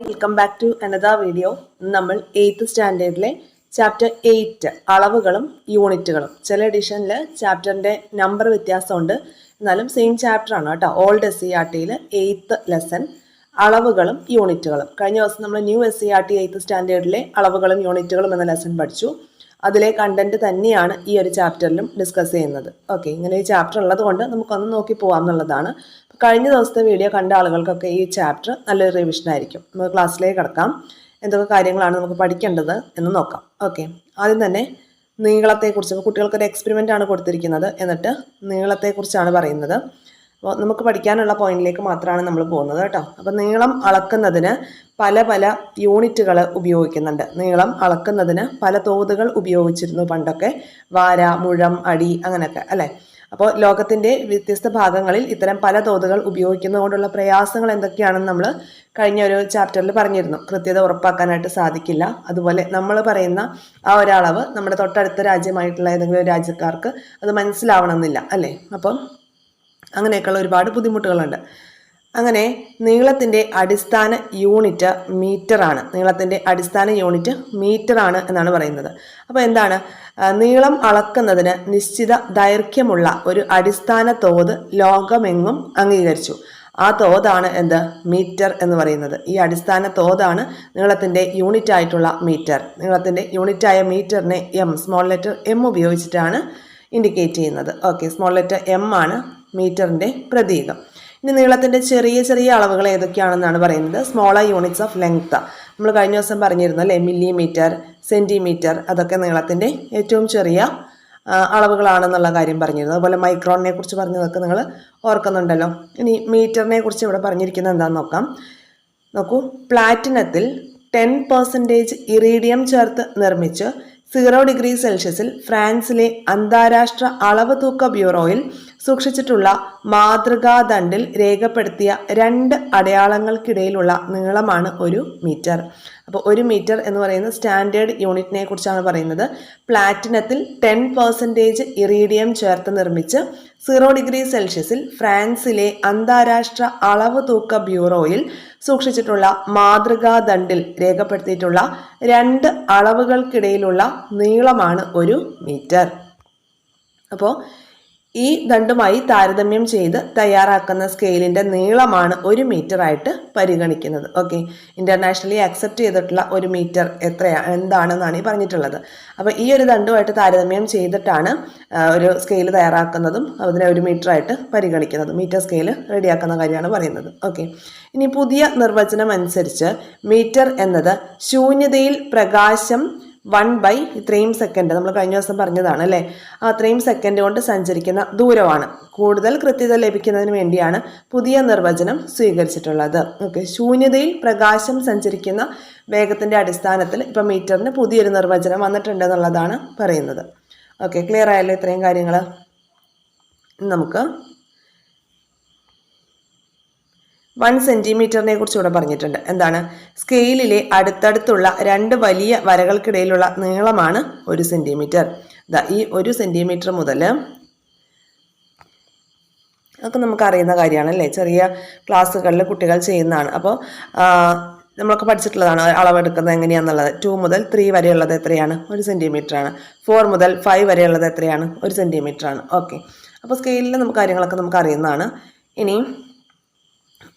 Welcome back to another video നമ്മൾ eighth സ്റ്റാൻഡേർഡിലെ chapter eight അളവുകളും യൂണിറ്റുകളും ചില എഡിഷനിൽ ചാപ്റ്ററിന്റെ നമ്പർ വ്യത്യാസമുണ്ട്. എന്നാലും സെയിം ചാപ്റ്ററാണ് കേട്ടോ. ഓൾഡ് എസ് സി ആർ ടിയിൽ എയ്ത്ത് ലെസൺ അളവുകളും യൂണിറ്റുകളും കഴിഞ്ഞ ദിവസം നമ്മൾ new S C R T eighth സ്റ്റാൻഡേർഡിലെ അളവുകളും യൂണിറ്റുകളും എന്ന ലെസൺ പഠിച്ചു. അതിലെ കണ്ടന്റ് തന്നെയാണ് ഈ ഒരു ചാപ്റ്ററിലും ഡിസ്കസ് ചെയ്യുന്നത്. ഓക്കെ ഇങ്ങനെ ഒരു ചാപ്റ്റർ ഉള്ളത് കൊണ്ട് നമുക്കൊന്ന് നോക്കി പോകാം എന്നുള്ളതാണ്. കഴിഞ്ഞ ദിവസത്തെ വീഡിയോ കണ്ട ആളുകൾക്കൊക്കെ ഈ ചാപ്റ്റർ നല്ലൊരു റിവിഷൻ ആയിരിക്കും. നമുക്ക് ക്ലാസ്സിലേക്ക് കിടക്കാം. എന്തൊക്കെ കാര്യങ്ങളാണ് നമുക്ക് പഠിക്കേണ്ടത് എന്ന് നോക്കാം. ഓക്കെ ആദ്യം തന്നെ നീളത്തെക്കുറിച്ച് കുട്ടികൾക്കൊരു എക്സ്പെരിമെന്റ് ആണ് കൊടുത്തിരിക്കുന്നത്. എന്നിട്ട് നീളത്തെക്കുറിച്ചാണ് പറയുന്നത്. അപ്പോൾ നമുക്ക് പഠിക്കാനുള്ള പോയിന്റിലേക്ക് മാത്രമാണ് നമ്മൾ പോകുന്നത് കേട്ടോ. അപ്പോൾ നീളം അളക്കുന്നതിന് പല പല യൂണിറ്റുകൾ ഉപയോഗിക്കുന്നുണ്ട്. നീളം അളക്കുന്നതിന് പല തോതുകൾ ഉപയോഗിച്ചിരുന്നു പണ്ടൊക്കെ. വാര മുഴം അടി അങ്ങനെയൊക്കെ അല്ലേ? അപ്പോൾ ലോകത്തിന്റെ വ്യത്യസ്ത ഭാഗങ്ങളിൽ ഇത്തരം പല തോതുകൾ ഉപയോഗിക്കുന്നതുകൊണ്ടുള്ള പ്രയാസങ്ങൾ എന്തൊക്കെയാണെന്ന് നമ്മൾ കഴിഞ്ഞ ഒരു ചാപ്റ്ററിൽ പറഞ്ഞിരുന്നു. കൃത്യത ഉറപ്പാക്കാനായിട്ട് സാധിക്കില്ല. അതുപോലെ നമ്മൾ പറയുന്ന ആ ഒരളവ് നമ്മുടെ തൊട്ടടുത്ത രാജ്യമായിട്ടുള്ള ഏതെങ്കിലും രാജ്യക്കാർക്ക് അത് മനസ്സിലാവണമെന്നില്ല. അല്ലേ? അപ്പം അങ്ങനെയൊക്കെയുള്ള ഒരുപാട് ബുദ്ധിമുട്ടുകളുണ്ട്. അങ്ങനെ നീളത്തിന്റെ അടിസ്ഥാന യൂണിറ്റ് മീറ്ററാണ് നീളത്തിന്റെ അടിസ്ഥാന യൂണിറ്റ് മീറ്ററാണ് എന്നാണ് പറയുന്നത്. അപ്പോൾ എന്താണ്? നീളം അളക്കുന്നതിന് നിശ്ചിത ദൈർഘ്യമുള്ള ഒരു അടിസ്ഥാന തോത് ലോകമെങ്ങും അംഗീകരിച്ചു. ആ തോതാണ് എന്ത്? മീറ്റർ എന്ന് പറയുന്നത്. ഈ അടിസ്ഥാന തോതാണ് നീളത്തിന്റെ യൂണിറ്റ് ആയിട്ടുള്ള മീറ്റർ നീളത്തിന്റെ യൂണിറ്റായ മീറ്ററിനെ എം സ്മോൾ ലെറ്റർ എം ഉപയോഗിച്ചിട്ടാണ് ഇൻഡിക്കേറ്റ് ചെയ്യുന്നത്. ഓക്കെ സ്മോൾ ലെറ്റർ എം ആണ് മീറ്ററിന്റെ പ്രതീകം. ഇനി നീളത്തിന്റെ ചെറിയ ചെറിയ അളവുകൾ ഏതൊക്കെയാണെന്നാണ് പറയുന്നത്. സ്മോളർ യൂണിറ്റ്സ് ഓഫ് ലെങ്ത്ത് നമ്മൾ കഴിഞ്ഞ ദിവസം പറഞ്ഞിരുന്നു അല്ലേ? മില്ലിമീറ്റർ സെന്റിമീറ്റർ അതൊക്കെ നീളത്തിന്റെ ഏറ്റവും ചെറിയ അളവുകളാണെന്നുള്ള കാര്യം പറഞ്ഞിരുന്നു. അതുപോലെ മൈക്രോണിനെ കുറിച്ച് പറഞ്ഞതൊക്കെ നിങ്ങൾ ഓർക്കുന്നുണ്ടല്ലോ. ഇനി മീറ്ററിനെ കുറിച്ച് ഇവിടെ പറഞ്ഞിരിക്കുന്നത് എന്താണെന്ന് നോക്കാം. നോക്കൂ. പ്ലാറ്റിനത്തിൽ ടെൻ പെർസെന്റേജ് ഇറീഡിയം ചേർത്ത് നിർമ്മിച്ച് സീറോ ഡിഗ്രി സെൽഷ്യസിൽ ഫ്രാൻസിലെ അന്താരാഷ്ട്ര അളവ് തൂക്ക ബ്യൂറോയിൽ സൂക്ഷിച്ചിട്ടുള്ള മാതൃകാ ദണ്ടിൽ രേഖപ്പെടുത്തിയ രണ്ട് അടയാളങ്ങൾക്കിടയിലുള്ള നീളമാണ് ഒരു മീറ്റർ. അപ്പോൾ ഒരു മീറ്റർ എന്ന് പറയുന്ന സ്റ്റാൻഡേർഡ് യൂണിറ്റിനെ കുറിച്ചാണ് പറയുന്നത്. പ്ലാറ്റിനത്തിൽ ടെൻ പെർസെന്റേജ് ഇറീഡിയം ചേർത്ത് നിർമ്മിച്ച് സീറോ ഡിഗ്രി സെൽഷ്യസിൽ ഫ്രാൻസിലെ അന്താരാഷ്ട്ര അളവ് തൂക്ക ബ്യൂറോയിൽ സൂക്ഷിച്ചിട്ടുള്ള മാതൃകാ ദണ്ടിൽ രേഖപ്പെടുത്തിയിട്ടുള്ള രണ്ട് അളവുകൾക്കിടയിലുള്ള നീളമാണ് ഒരു മീറ്റർ. അപ്പോൾ ഈ ദണ്ടുമായി താരതമ്യം ചെയ്ത് തയ്യാറാക്കുന്ന സ്കെയിലിന്റെ നീളമാണ് ഒരു മീറ്റർ ആയിട്ട് പരിഗണിക്കുന്നത്. ഓക്കെ? ഇന്റർനാഷണലി അക്സെപ്റ്റ് ചെയ്തിട്ടുള്ള ഒരു മീറ്റർ എത്രയാണ് എന്താണെന്നാണ് ഈ പറഞ്ഞിട്ടുള്ളത്. അപ്പോൾ ഈ ഒരു ദണ്ടുമായിട്ട് താരതമ്യം ചെയ്തിട്ടാണ് ഒരു സ്കെയിൽ തയ്യാറാക്കുന്നതും അതിനെ ഒരു മീറ്റർ ആയിട്ട് പരിഗണിക്കുന്നതും. മീറ്റർ സ്കെയിൽ റെഡിയാക്കുന്ന കാര്യമാണ് പറയുന്നത്. ഓക്കെ? ഇനി പുതിയ നിർവചനം അനുസരിച്ച് മീറ്റർ എന്നത് ശൂന്യതയിൽ പ്രകാശം വൺ ബൈ ഇത്രയും സെക്കൻഡ് നമ്മൾ കഴിഞ്ഞ ദിവസം പറഞ്ഞതാണ് അല്ലേ? ആ അത്രയും സെക്കൻഡ് കൊണ്ട് സഞ്ചരിക്കുന്ന ദൂരമാണ്. കൂടുതൽ കൃത്യത ലഭിക്കുന്നതിന് വേണ്ടിയാണ് പുതിയ നിർവചനം സ്വീകരിച്ചിട്ടുള്ളത്. ഓക്കെ ശൂന്യതയിൽ പ്രകാശം സഞ്ചരിക്കുന്ന വേഗത്തിന്റെ അടിസ്ഥാനത്തിൽ ഇപ്പം മീറ്ററിന് പുതിയൊരു നിർവചനം വന്നിട്ടുണ്ട് എന്നുള്ളതാണ് പറയുന്നത്. ഓക്കെ ക്ലിയർ ആയല്ലോ ഇത്രയും കാര്യങ്ങൾ നമുക്ക് വൺ സെന്റിമീറ്ററിനെ കുറിച്ച് ഇവിടെ പറഞ്ഞിട്ടുണ്ട്. എന്താണ്? സ്കെയിലിലെ അടുത്തടുത്തുള്ള രണ്ട് വലിയ വരകൾക്കിടയിലുള്ള നീളമാണ് ഒരു സെന്റിമീറ്റർ. ഈ ഒരു സെന്റിമീറ്റർ മുതൽ അതൊക്കെ നമുക്ക് അറിയുന്ന കാര്യമാണ് അല്ലേ ചെറിയ ക്ലാസ്സുകളിൽ കുട്ടികൾ ചെയ്യുന്നതാണ്. അപ്പോൾ നമ്മളൊക്കെ പഠിച്ചിട്ടുള്ളതാണ് അളവെടുക്കുന്നത് എങ്ങനെയാണെന്നുള്ളത് ടു മുതൽ ത്രീ വരെയുള്ളത് എത്രയാണ്? ഒരു ആണ് ഫോർ മുതൽ ഫൈവ് വരെയുള്ളത് എത്രയാണ്? ഒരു ആണ് ഓക്കെ. അപ്പോൾ സ്കെയിലിൽ നമുക്ക് കാര്യങ്ങളൊക്കെ നമുക്ക് അറിയുന്നതാണ്. ഇനി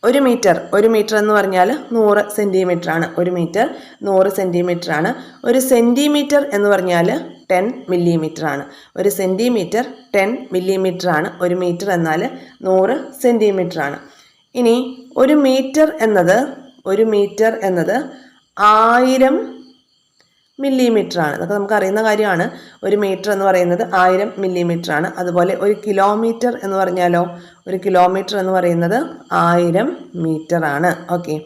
ഒരു മീറ്റർ ഒരു മീറ്റർ എന്ന് പറഞ്ഞാൽ നൂറ് സെന്റിമീറ്റർ ആണ്. ഒരു മീറ്റർ നൂറ് സെന്റിമീറ്റർ ആണ്. ഒരു സെന്റിമീറ്റർ എന്ന് പറഞ്ഞാൽ ടെൻ മില്ലിമീറ്റർ ആണ്. ഒരു സെന്റിമീറ്റർ ടെൻ മില്ലിമീറ്റർ ആണ്. ഒരു മീറ്റർ എന്നാൽ നൂറ് സെന്റിമീറ്റർ ആണ്. ഇനി ഒരു മീറ്റർ എന്നത് ഒരു മീറ്റർ എന്നത് ആയിരം മില്ലിമീറ്റർ ആണ് അതൊക്കെ നമുക്ക് അറിയുന്ന കാര്യമാണ്. ഒരു മീറ്റർ എന്ന് പറയുന്നത് ആയിരം മില്ലിമീറ്റർ ആണ് അതുപോലെ ഒരു കിലോമീറ്റർ എന്ന് പറഞ്ഞാലോ ഒരു കിലോമീറ്റർ എന്ന് പറയുന്നത് ആയിരം മീറ്റർ ആണ് ഓക്കെ.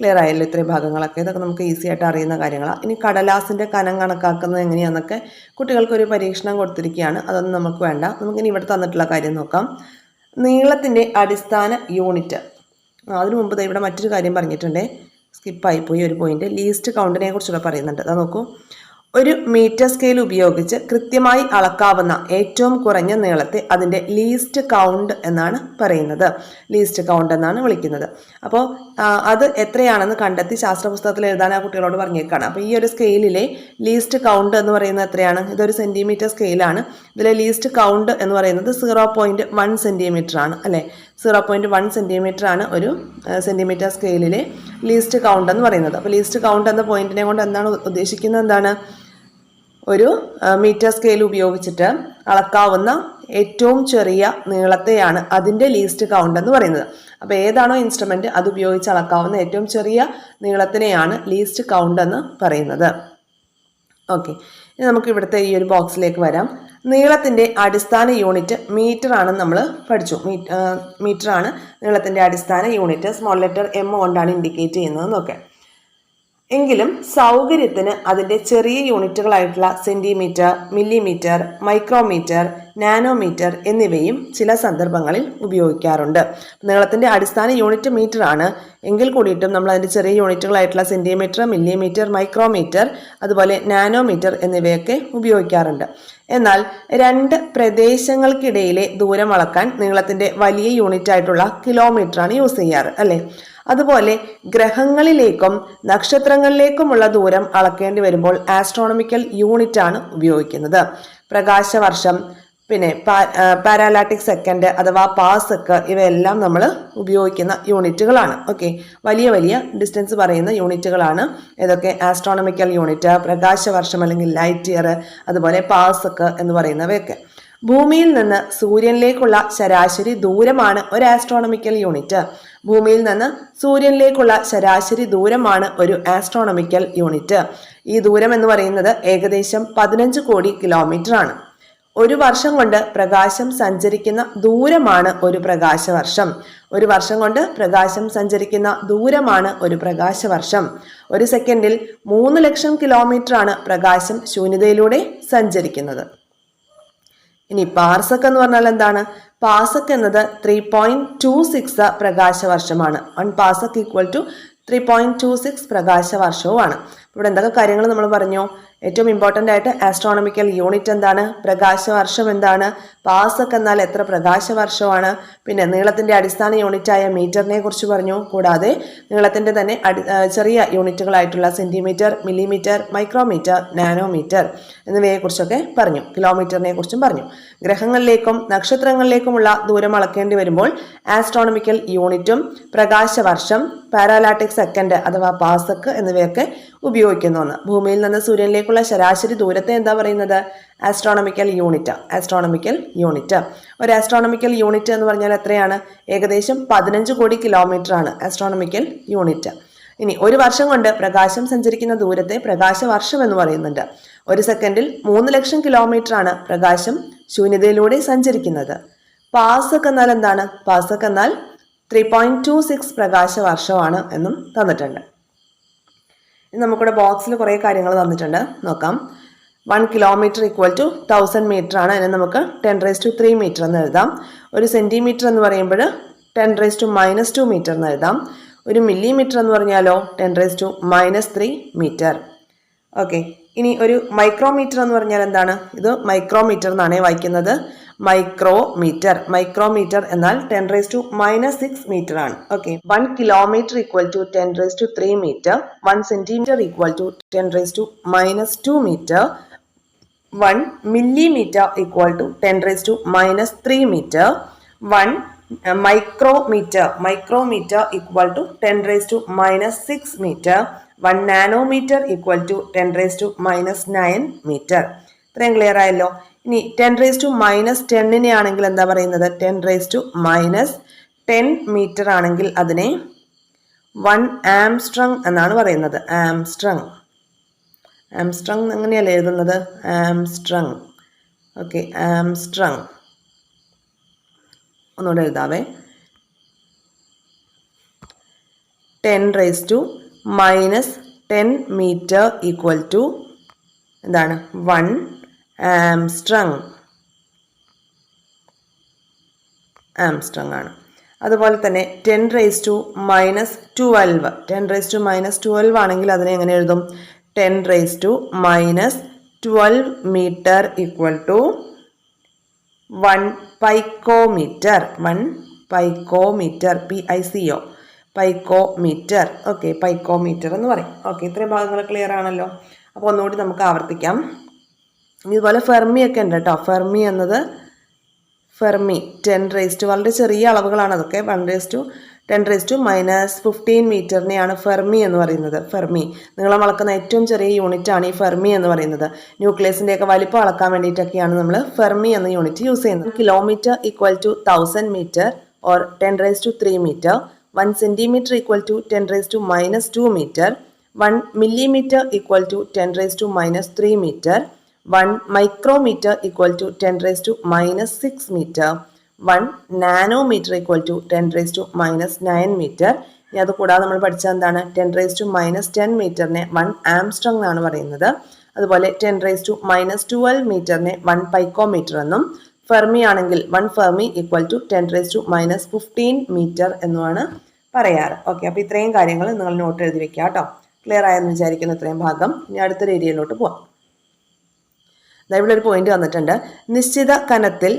ക്ലിയർ ആയല്ലോ ഇത്രയും ഭാഗങ്ങളൊക്കെ. ഇതൊക്കെ നമുക്ക് ഈസി ആയിട്ട് അറിയുന്ന കാര്യങ്ങളാണ് ഇനി കടലാസിന്റെ കനം കണക്കാക്കുന്നത് എങ്ങനെയാണെന്നൊക്കെ കുട്ടികൾക്കൊരു പരീക്ഷണം കൊടുത്തിരിക്കുകയാണ്. അതൊന്നും നമുക്ക് വേണ്ട. നമുക്കിനി ഇവിടെ തന്നിട്ടുള്ള കാര്യം നോക്കാം. നീളത്തിന്റെ അടിസ്ഥാന യൂണിറ്റ്. അതിനു മുമ്പ് ഇവിടെ മറ്റൊരു കാര്യം പറഞ്ഞിട്ടുണ്ടേ. സ്കിപ്പായി പോയി ഒരു പോയിന്റ് ലീസ്റ്റ് കൗണ്ടിനെ കുറിച്ചുള്ള പറയുന്നുണ്ട്. അതാ നോക്കൂ. ഒരു മീറ്റർ സ്കെയിൽ ഉപയോഗിച്ച് കൃത്യമായി അളക്കാവുന്ന ഏറ്റവും കുറഞ്ഞ നീളത്തെ അതിന്റെ ലീസ്റ്റ് കൗണ്ട് എന്നാണ് പറയുന്നത്. ലീസ്റ്റ് കൗണ്ട് എന്നാണ് വിളിക്കുന്നത്. അപ്പോൾ അത് എത്രയാണെന്ന് കണ്ടെത്തി ശാസ്ത്ര പുസ്തകത്തിൽ എഴുതാൻ ആ കുട്ടികളോട് പറഞ്ഞേക്കാണ്. അപ്പോൾ ഈ ഒരു സ്കെയിലിലെ ലീസ്റ്റ് കൗണ്ട് എന്ന് പറയുന്നത് എത്രയാണ്? ഇതൊരു സെന്റിമീറ്റർ സ്കെയിലാണ് ഇതിലെ ലീസ്റ്റ് കൗണ്ട് എന്ന് പറയുന്നത് സീറോ പോയിന്റ് വൺ സെന്റിമീറ്റർ ആണ് അല്ലേ? സീറോ പോയിന്റ് വൺ സെന്റിമീറ്റർ ആണ് ഒരു സെന്റിമീറ്റർ സ്കെയിലിലെ ലീസ്റ്റ് കൗണ്ട് എന്ന് പറയുന്നത്. അപ്പോൾ ലീസ്റ്റ് കൗണ്ട് എന്ന പോയിന്റിനെ കൊണ്ട് എന്താണ് ഉദ്ദേശിക്കുന്നത്? എന്താണ്? ഒരു മീറ്റർ സ്കെയിൽ ഉപയോഗിച്ചിട്ട് അളക്കാവുന്ന ഏറ്റവും ചെറിയ നീളത്തെയാണ് അതിന്റെ ലീസ്റ്റ് കൗണ്ട് എന്ന് പറയുന്നത്. അപ്പോൾ ഏതാണോ ഇൻസ്ട്രുമെന്റ് അത് ഉപയോഗിച്ച് അളക്കാവുന്ന ഏറ്റവും ചെറിയ നീളത്തിനെയാണ് ലീസ്റ്റ് കൗണ്ട് എന്ന് പറയുന്നത്. ഓക്കെ ഇനി നമുക്ക് ഇവിടുത്തെ ഈ ഒരു ബോക്സിലേക്ക് വരാം. നീളത്തിന്റെ അടിസ്ഥാന യൂണിറ്റ് മീറ്റർ ആണ് നമ്മൾ പഠിച്ചു. മീറ്റർ ആണ് നീളത്തിന്റെ അടിസ്ഥാന യൂണിറ്റ്. സ്മോൾ ലെറ്റർ എം കൊണ്ടാണ് ഇൻഡിക്കേറ്റ് ചെയ്യുന്നത് നോക്കെ എങ്കിലും സൗകര്യത്തിന് അതിന്റെ ചെറിയ യൂണിറ്റുകളായിട്ടുള്ള സെന്റിമീറ്റർ മില്ലിമീറ്റർ മൈക്രോമീറ്റർ നാനോമീറ്റർ എന്നിവയും ചില സന്ദർഭങ്ങളിൽ ഉപയോഗിക്കാറുണ്ട്. നീളത്തിന്റെ അടിസ്ഥാന യൂണിറ്റ് മീറ്റർ ആണ്. എങ്കിൽ കൂടിയിട്ടും നമ്മൾ അതിന്റെ ചെറിയ യൂണിറ്റുകളായിട്ടുള്ള സെന്റിമീറ്റർ മില്ലിമീറ്റർ മൈക്രോമീറ്റർ അതുപോലെ നാനോമീറ്റർ എന്നിവയൊക്കെ ഉപയോഗിക്കാറുണ്ട്. എന്നാൽ രണ്ട് പ്രദേശങ്ങൾക്കിടയിലെ ദൂരം അളക്കാൻ നീളത്തിന്റെ വലിയ യൂണിറ്റ് ആയിട്ടുള്ള കിലോമീറ്റർ ആണ് യൂസ് ചെയ്യാറ് അല്ലേ? അതുപോലെ ഗ്രഹങ്ങളിലേക്കും നക്ഷത്രങ്ങളിലേക്കുമുള്ള ദൂരം അളക്കേണ്ടി വരുമ്പോൾ ആസ്ട്രോണമിക്കൽ യൂണിറ്റ് ആണ് ഉപയോഗിക്കുന്നത്. പ്രകാശവർഷം പിന്നെ പാരാലാറ്റിക് സെക്കൻഡ് അഥവാ പാസക്ക് ഇവയെല്ലാം നമ്മൾ ഉപയോഗിക്കുന്ന യൂണിറ്റുകളാണ്. ഓക്കെ വലിയ വലിയ ഡിസ്റ്റൻസ് പറയുന്ന യൂണിറ്റുകളാണ്. ഇതൊക്കെ ആസ്ട്രോണമിക്കൽ യൂണിറ്റ് പ്രകാശവർഷം അല്ലെങ്കിൽ ലൈറ്റ് ഇയർ അതുപോലെ പാസക്ക് എന്ന് പറയുന്നവയൊക്കെ. ഭൂമിയിൽ നിന്ന് സൂര്യനിലേക്കുള്ള ശരാശരി ദൂരമാണ് ഒരു ആസ്ട്രോണമിക്കൽ യൂണിറ്റ് ഭൂമിയിൽ നിന്ന് സൂര്യനിലേക്കുള്ള ശരാശരി ദൂരമാണ് ഒരു ആസ്ട്രോണമിക്കൽ യൂണിറ്റ് ഈ ദൂരം എന്ന് പറയുന്നത് ഏകദേശം പതിനഞ്ച് കോടി കിലോമീറ്റർ ആണ്. ഒരു വർഷം കൊണ്ട് പ്രകാശം സഞ്ചരിക്കുന്ന ദൂരമാണ് ഒരു പ്രകാശവർഷം. ഒരു വർഷം കൊണ്ട് പ്രകാശം സഞ്ചരിക്കുന്ന ദൂരമാണ് ഒരു പ്രകാശവർഷം. ഒരു സെക്കൻഡിൽ മൂന്ന് ലക്ഷം കിലോമീറ്റർ ആണ് പ്രകാശം ശൂന്യതയിലൂടെ സഞ്ചരിക്കുന്നത്. ഇനി പാർസക് എന്ന് പറഞ്ഞാൽ എന്താണ്? പാസക് എന്നത് three point two six പ്രകാശവർഷമാണ്. One parsec equal to three point two six പ്രകാശവർഷവുമാണ്. ഇവിടെ എന്തൊക്കെ കാര്യങ്ങൾ നമ്മൾ പറഞ്ഞു? ഏറ്റവും ഇമ്പോർട്ടന്റ് ആയിട്ട് ആസ്ട്രോണമിക്കൽ യൂണിറ്റ് എന്താണ്? പ്രകാശവർഷം എന്താണ് പാസക് എന്നാൽ എത്ര പ്രകാശവർഷമാണ്? പിന്നെ നീളത്തിന്റെ അടിസ്ഥാന യൂണിറ്റായ മീറ്ററിനെ കുറിച്ച് പറഞ്ഞു. കൂടാതെ നീളത്തിന്റെ തന്നെ ചെറിയ യൂണിറ്റുകളായിട്ടുള്ള സെന്റിമീറ്റർ മില്ലിമീറ്റർ മൈക്രോമീറ്റർ നാനോമീറ്റർ എന്നിവയെക്കുറിച്ചൊക്കെ പറഞ്ഞു. കിലോമീറ്ററിനെ കുറിച്ചും പറഞ്ഞു. ഗ്രഹങ്ങളിലേക്കും നക്ഷത്രങ്ങളിലേക്കുമുള്ള ദൂരം അളക്കേണ്ടി വരുമ്പോൾ ആസ്ട്രോണമിക്കൽ യൂണിറ്റും പ്രകാശവർഷം പാരാലാറ്റിക് സെക്കൻഡ് അഥവാ പാസക്ക് എന്നിവയൊക്കെ ഉപയോഗിക്കുന്നു ഭൂമിയിൽ നിന്ന് സൂര്യനിലേക്കുള്ള ശരാശരി ദൂരത്തെ എന്താ പറയുന്നത്? ആസ്ട്രോണമിക്കൽ യൂണിറ്റ് ആസ്ട്രോണമിക്കൽ യൂണിറ്റ് ഒരു ആസ്ട്രോണമിക്കൽ യൂണിറ്റ് എന്ന് പറഞ്ഞാൽ എത്രയാണ്? ഏകദേശം പതിനഞ്ച് കോടി കിലോമീറ്റർ ആണ് ആസ്ട്രോണമിക്കൽ യൂണിറ്റ് ഇനി ഒരു വർഷം കൊണ്ട് പ്രകാശം സഞ്ചരിക്കുന്ന ദൂരത്തെ പ്രകാശവർഷം എന്ന് പറയുന്നുണ്ട്. ഒരു സെക്കൻഡിൽ മൂന്ന് ലക്ഷം കിലോമീറ്റർ ആണ് പ്രകാശം ശൂന്യതയിലൂടെ സഞ്ചരിക്കുന്നത്. പാസക് എന്നാൽ എന്താണ്? പാസക് എന്നാൽ ത്രീ പോയിന്റ് ടു സിക്സ് പ്രകാശവർഷമാണ് എന്നും തന്നിട്ടുണ്ട്. നമുക്കിവിടെ ബോക്സിൽ കുറേ കാര്യങ്ങൾ തന്നിട്ടുണ്ട്. നോക്കാം. One kilometre equal to thousand metre ആണ്. അതിനെ നമുക്ക് ten raise to three metre എന്ന് എഴുതാം. ഒരു സെന്റിമീറ്റർ എന്ന് പറയുമ്പോൾ ten raise to minus two metre എന്ന് എഴുതാം. ഒരു മില്ലിമീറ്റർ എന്ന് പറഞ്ഞാലോ ten raise to minus three metre okay ഇനി ഒരു മൈക്രോമീറ്റർ എന്ന് പറഞ്ഞാൽ എന്താണ്? ഇത് മൈക്രോമീറ്റർ എന്നാണ് വായിക്കുന്നത്. മൈക്രോമീറ്റർ. മൈക്രോമീറ്റർ എന്നാൽ ten raise to minus six metre ആണ്. Okay one kilometre equal to ten raise to three metre one centimetre equal to ten raise to minus two metre one millimetre equal to ten raise to minus three metre one micrometre micrometre equal to ten raise to minus six metre one nanometre equal to ten raise to minus nine metre ഇത്രയും clear ആയല്ലോ? ഇനി ten raise to minus ടെന്നിനെ ആണെങ്കിൽ എന്താ പറയുന്നത്? Ten raise to minus ten metre ആണെങ്കിൽ അതിനെ one Armstrong എന്നാണ് പറയുന്നത്. ആംസ്ട്രങ് ആംസ്ട്രങ് എങ്ങനെയല്ലേ എഴുതുന്നത്? ആംസ്ട്രങ് ഓക്കെ ആംസ്ട്രങ് ഒന്നുകൂടെ എഴുതാവേ. Ten raise to minus ten metre equal to എന്താണ്? വൺ ആംസ്ട്രങ് ആംസ്ട്രങ് ആണ്. അതുപോലെ തന്നെ ten raise to minus twelve ten raise to minus twelve ആണെങ്കിൽ അതിനെ എങ്ങനെ എഴുതും? Ten raise to minus twelve metre equal to one picometre. One picometre P I C O. Picometre. Okay picometre എന്ന് പറയും. Okay ഇത്രയും ഭാഗങ്ങൾ ക്ലിയർ ആണല്ലോ. അപ്പോൾ ഒന്നുകൂടി നമുക്ക് ആവർത്തിക്കാം. ഇതുപോലെ ഫെർമി ഒക്കെ ഉണ്ട് കേട്ടോ ഫെർമി എന്നത് ഫെർമി ടെൻ റേസ് ടു വളരെ ചെറിയ അളവുകളാണ് അതൊക്കെ. One raise to ten raise to minus fifteen മീറ്ററിനെയാണ് fermi എന്ന് പറയുന്നത്. ഫെർമി. നിങ്ങളെ അളക്കുന്ന ഏറ്റവും ചെറിയ യൂണിറ്റ് ആണ് ഈ ഫെർമി എന്ന് പറയുന്നത്. ന്യൂക്ലിയസിന്റെയൊക്കെ വലിപ്പം അളക്കാൻ വേണ്ടിയിട്ടൊക്കെയാണ് നമ്മൾ ഫെർമി എന്ന യൂണിറ്റ് യൂസ് ചെയ്യുന്നത്. Kilometre equal to thousand metre or ten raise to three metre one centimetre equal to ten raise to minus two metre one millimetre equal to ten raise to minus three metre one micrometre equal to ten raise to minus six metre one nanometre equal to ten raise to minus nine metre ഇനി അത് കൂടാതെ നമ്മൾ പഠിച്ച എന്താണ്? Ten raise to minus ten മീറ്ററിനെ one angstrom എന്നാണ് പറയുന്നത്. അതുപോലെ ten raise to minus twelve മീറ്ററിനെ one picometre എന്നും ഫെർമി ആണെങ്കിൽ one fermi equal to ten raise to minus fifteen metre എന്നുമാണ് പറയാറ്. ഓക്കെ അപ്പോൾ ഇത്രയും കാര്യങ്ങൾ നിങ്ങൾ നോട്ട് എഴുതി വെക്കുക കേട്ടോ. ക്ലിയർ ആയെന്ന് വിചാരിക്കുന്നു ഇത്രയും ഭാഗം. ഇനി അടുത്തൊരു ഏരിയയിലോട്ട് പോവാം. ഇവിടെ ഒരു പോയിന്റ് വന്നിട്ടുണ്ട്. നിശ്ചിത കനത്തിൽ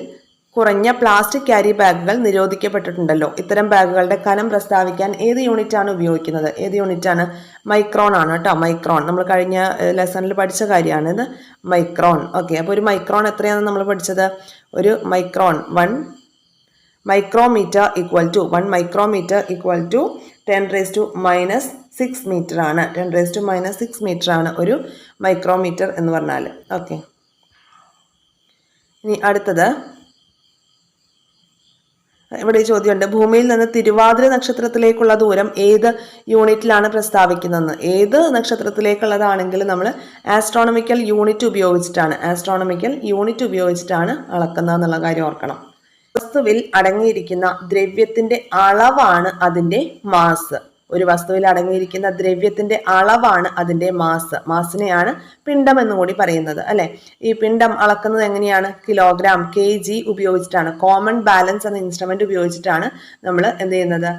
കുറഞ്ഞ പ്ലാസ്റ്റിക് ക്യാരി ബാഗുകൾ നിരോധിക്കപ്പെട്ടിട്ടുണ്ടല്ലോ. ഇത്തരം ബാഗുകളുടെ കനം പ്രസ്താവിക്കാൻ ഏത് യൂണിറ്റാണ് ഉപയോഗിക്കുന്നത്? ഏത് യൂണിറ്റാണ് മൈക്രോൺ ആണ് കേട്ടോ മൈക്രോൺ നമ്മൾ കഴിഞ്ഞ ലെസണിൽ പഠിച്ച കാര്യമാണ് ഇത്. മൈക്രോൺ ഓക്കെ അപ്പോൾ ഒരു മൈക്രോൺ എത്രയാണ് നമ്മൾ പഠിച്ചത്? ഒരു micron one micrometre equal to one micrometre equal to ten raise to minus six metre ആണ്. Ten raise to minus six metre ആണ് ഒരു മൈക്രോമീറ്റർ എന്ന് പറഞ്ഞാൽ ഓക്കെ ഇനി അടുത്തത്. ഇവിടെ ചോദ്യമുണ്ട്. ഭൂമിയിൽ നിന്ന് തിരുവാതിര നക്ഷത്രത്തിലേക്കുള്ള ദൂരം ഏത് യൂണിറ്റിലാണ് പ്രസ്താവിക്കുന്നതെന്ന് ഏത് നക്ഷത്രത്തിലേക്കുള്ളതാണെങ്കിലും നമ്മൾ ആസ്ട്രോണമിക്കൽ യൂണിറ്റ് ഉപയോഗിച്ചിട്ടാണ്. ആസ്ട്രോണമിക്കൽ യൂണിറ്റ് ഉപയോഗിച്ചിട്ടാണ് അളക്കുന്നത് എന്നുള്ള കാര്യം ഓർക്കണം. വസ്തുവിൽ അടങ്ങിയിരിക്കുന്ന ദ്രവ്യത്തിന്റെ അളവാണ് അതിന്റെ മാസ് ഒരു വസ്തുവിൽ അടങ്ങിയിരിക്കുന്ന ദ്രവ്യത്തിന്റെ അളവാണ് അതിന്റെ മാസ്. മാസിനെയാണ് പിണ്ഡം എന്ന് കൂടി പറയുന്നത് അല്ലെ? ഈ പിണ്ഡം അളക്കുന്നത് എങ്ങനെയാണ്? കിലോഗ്രാം കെ ജി ഉപയോഗിച്ചിട്ടാണ്. കോമൺ ബാലൻസ് എന്ന ഇൻസ്ട്രുമെന്റ് ഉപയോഗിച്ചിട്ടാണ് നമ്മൾ എന്ത് ചെയ്യുന്നത്?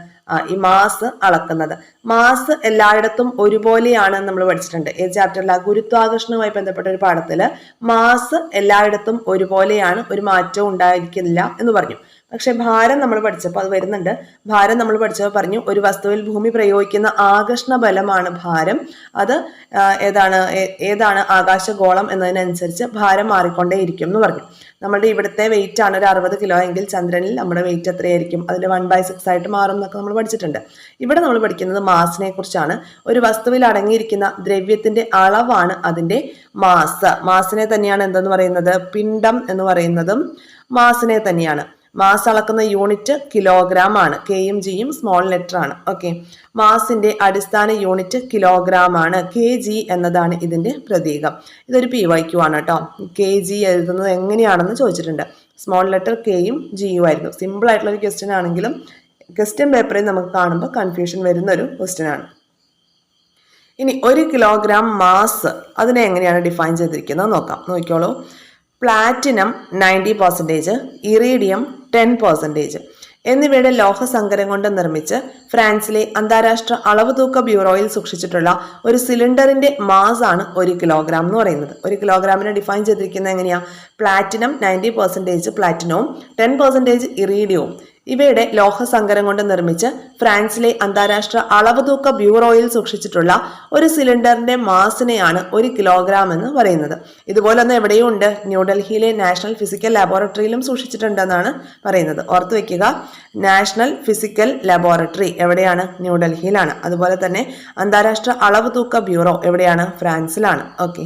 ഈ മാസ് അളക്കുന്നത്. മാസ് എല്ലായിടത്തും ഒരുപോലെയാണ് നമ്മൾ പഠിച്ചിട്ടുണ്ട്. ഏത് ചാപ്റ്ററിൽ ഗുരുത്വാകർഷണവുമായി ബന്ധപ്പെട്ട ഒരു പാഠത്തിൽ മാസ് എല്ലായിടത്തും ഒരുപോലെയാണ് ഒരു മാറ്റവും ഉണ്ടായിരിക്കില്ല എന്ന് പറഞ്ഞു. പക്ഷെ ഭാരം നമ്മൾ പഠിച്ചപ്പോൾ അത് വരുന്നുണ്ട്. ഭാരം നമ്മൾ പഠിച്ചപ്പോൾ പറഞ്ഞു ഒരു വസ്തുവിൽ ഭൂമി പ്രയോഗിക്കുന്ന ആകർഷണ ബലമാണ് ഭാരം. അത് ഏതാണ് ഏതാണ് ആകാശഗോളം എന്നതിനനുസരിച്ച് ഭാരം മാറിക്കൊണ്ടേയിരിക്കും എന്ന് പറഞ്ഞു. നമ്മുടെ ഇവിടുത്തെ വെയിറ്റ് ആണ് ഒരു അറുപത് കിലോ എങ്കിൽ ചന്ദ്രനിൽ നമ്മുടെ വെയിറ്റ് എത്രയായിരിക്കും? അതിൽ വൺ ബൈ സിക്സ് ആയിട്ട് മാറും എന്നൊക്കെ നമ്മൾ പഠിച്ചിട്ടുണ്ട്. ഇവിടെ നമ്മൾ പഠിക്കുന്നത് മാസിനെ കുറിച്ചാണ്. ഒരു വസ്തുവിൽ അടങ്ങിയിരിക്കുന്ന ദ്രവ്യത്തിന്റെ അളവാണ് അതിന്റെ മാസ്. മാസിനെ തന്നെയാണ് എന്തെന്ന് പറയുന്നത്? പിണ്ഡം എന്ന് പറയുന്നതും മാസിനെ തന്നെയാണ്. മാസ് അളക്കുന്ന യൂണിറ്റ് കിലോഗ്രാം ആണ്. കെ കെയും ജിയും സ്മോൾ ലെറ്റർ ആണ്. ഓക്കെ മാസിന്റെ അടിസ്ഥാന യൂണിറ്റ് കിലോഗ്രാം ആണ്. കെ ജി എന്നതാണ് ഇതിന്റെ പ്രതീകം. ഇതൊരു പി വൈ ക്യു ആണ് കേട്ടോ കെ ജി എഴുതുന്നത് എങ്ങനെയാണെന്ന് ചോദിച്ചിട്ടുണ്ട്. സ്മോൾ ലെറ്റർ കെയും ജിയും ആയിരുന്നു. സിമ്പിൾ ആയിട്ടുള്ള ഒരു ക്വസ്റ്റ്യൻ ആണെങ്കിലും ക്വസ്റ്റ്യൻ പേപ്പറിൽ നമുക്ക് കാണുമ്പോൾ കൺഫ്യൂഷൻ വരുന്ന ഒരു ക്വസ്റ്റ്യൻ ആണ്. ഇനി ഒരു കിലോഗ്രാം മാസ് അതിനെ എങ്ങനെയാണ് ഡിഫൈൻ ചെയ്തിരിക്കുന്നത് നോക്കാം. നോക്കിക്കോളൂ. Platinum ninety percentage iridium ten percentage എന്നിവയുടെ ലോഹസങ്കരം കൊണ്ട് നിർമ്മിച്ച് ഫ്രാൻസിലെ അന്താരാഷ്ട്ര അളവ് തൂക്ക ബ്യൂറോയിൽ സൂക്ഷിച്ചിട്ടുള്ള ഒരു സിലിണ്ടറിന്റെ മാസ് ആണ് ഒരു കിലോഗ്രാം എന്ന് പറയുന്നത്. ഒരു കിലോഗ്രാമിനെ ഡിഫൈൻ ചെയ്തിരിക്കുന്നത് എങ്ങനെയാണ് പ്ലാറ്റിനം നയന്റി പെർസെന്റേജ് പ്ലാറ്റിനവും ടെൻ പെർസെന്റേജ് ഇറീഡിയവും ഇവയുടെ ലോഹസങ്കരം കൊണ്ട് നിർമ്മിച്ച് ഫ്രാൻസിലെ അന്താരാഷ്ട്ര അളവ് തൂക്ക ബ്യൂറോയിൽ സൂക്ഷിച്ചിട്ടുള്ള ഒരു സിലിണ്ടറിന്റെ മാസിനെയാണ് ഒരു കിലോഗ്രാം എന്ന് പറയുന്നത്. ഇതുപോലെ ഒന്ന് എവിടെയും ഉണ്ട് ന്യൂഡൽഹിയിലെ നാഷണൽ ഫിസിക്കൽ ലബോറട്ടറിയിലും സൂക്ഷിച്ചിട്ടുണ്ടെന്നാണ് പറയുന്നത്. ഓർത്തു വെക്കുക നാഷണൽ ഫിസിക്കൽ ലബോറട്ടറി എവിടെയാണ്? ന്യൂഡൽഹിയിലാണ്. അതുപോലെ തന്നെ അന്താരാഷ്ട്ര അളവ് തൂക്ക ബ്യൂറോ എവിടെയാണ്? ഫ്രാൻസിലാണ്. ഓക്കെ.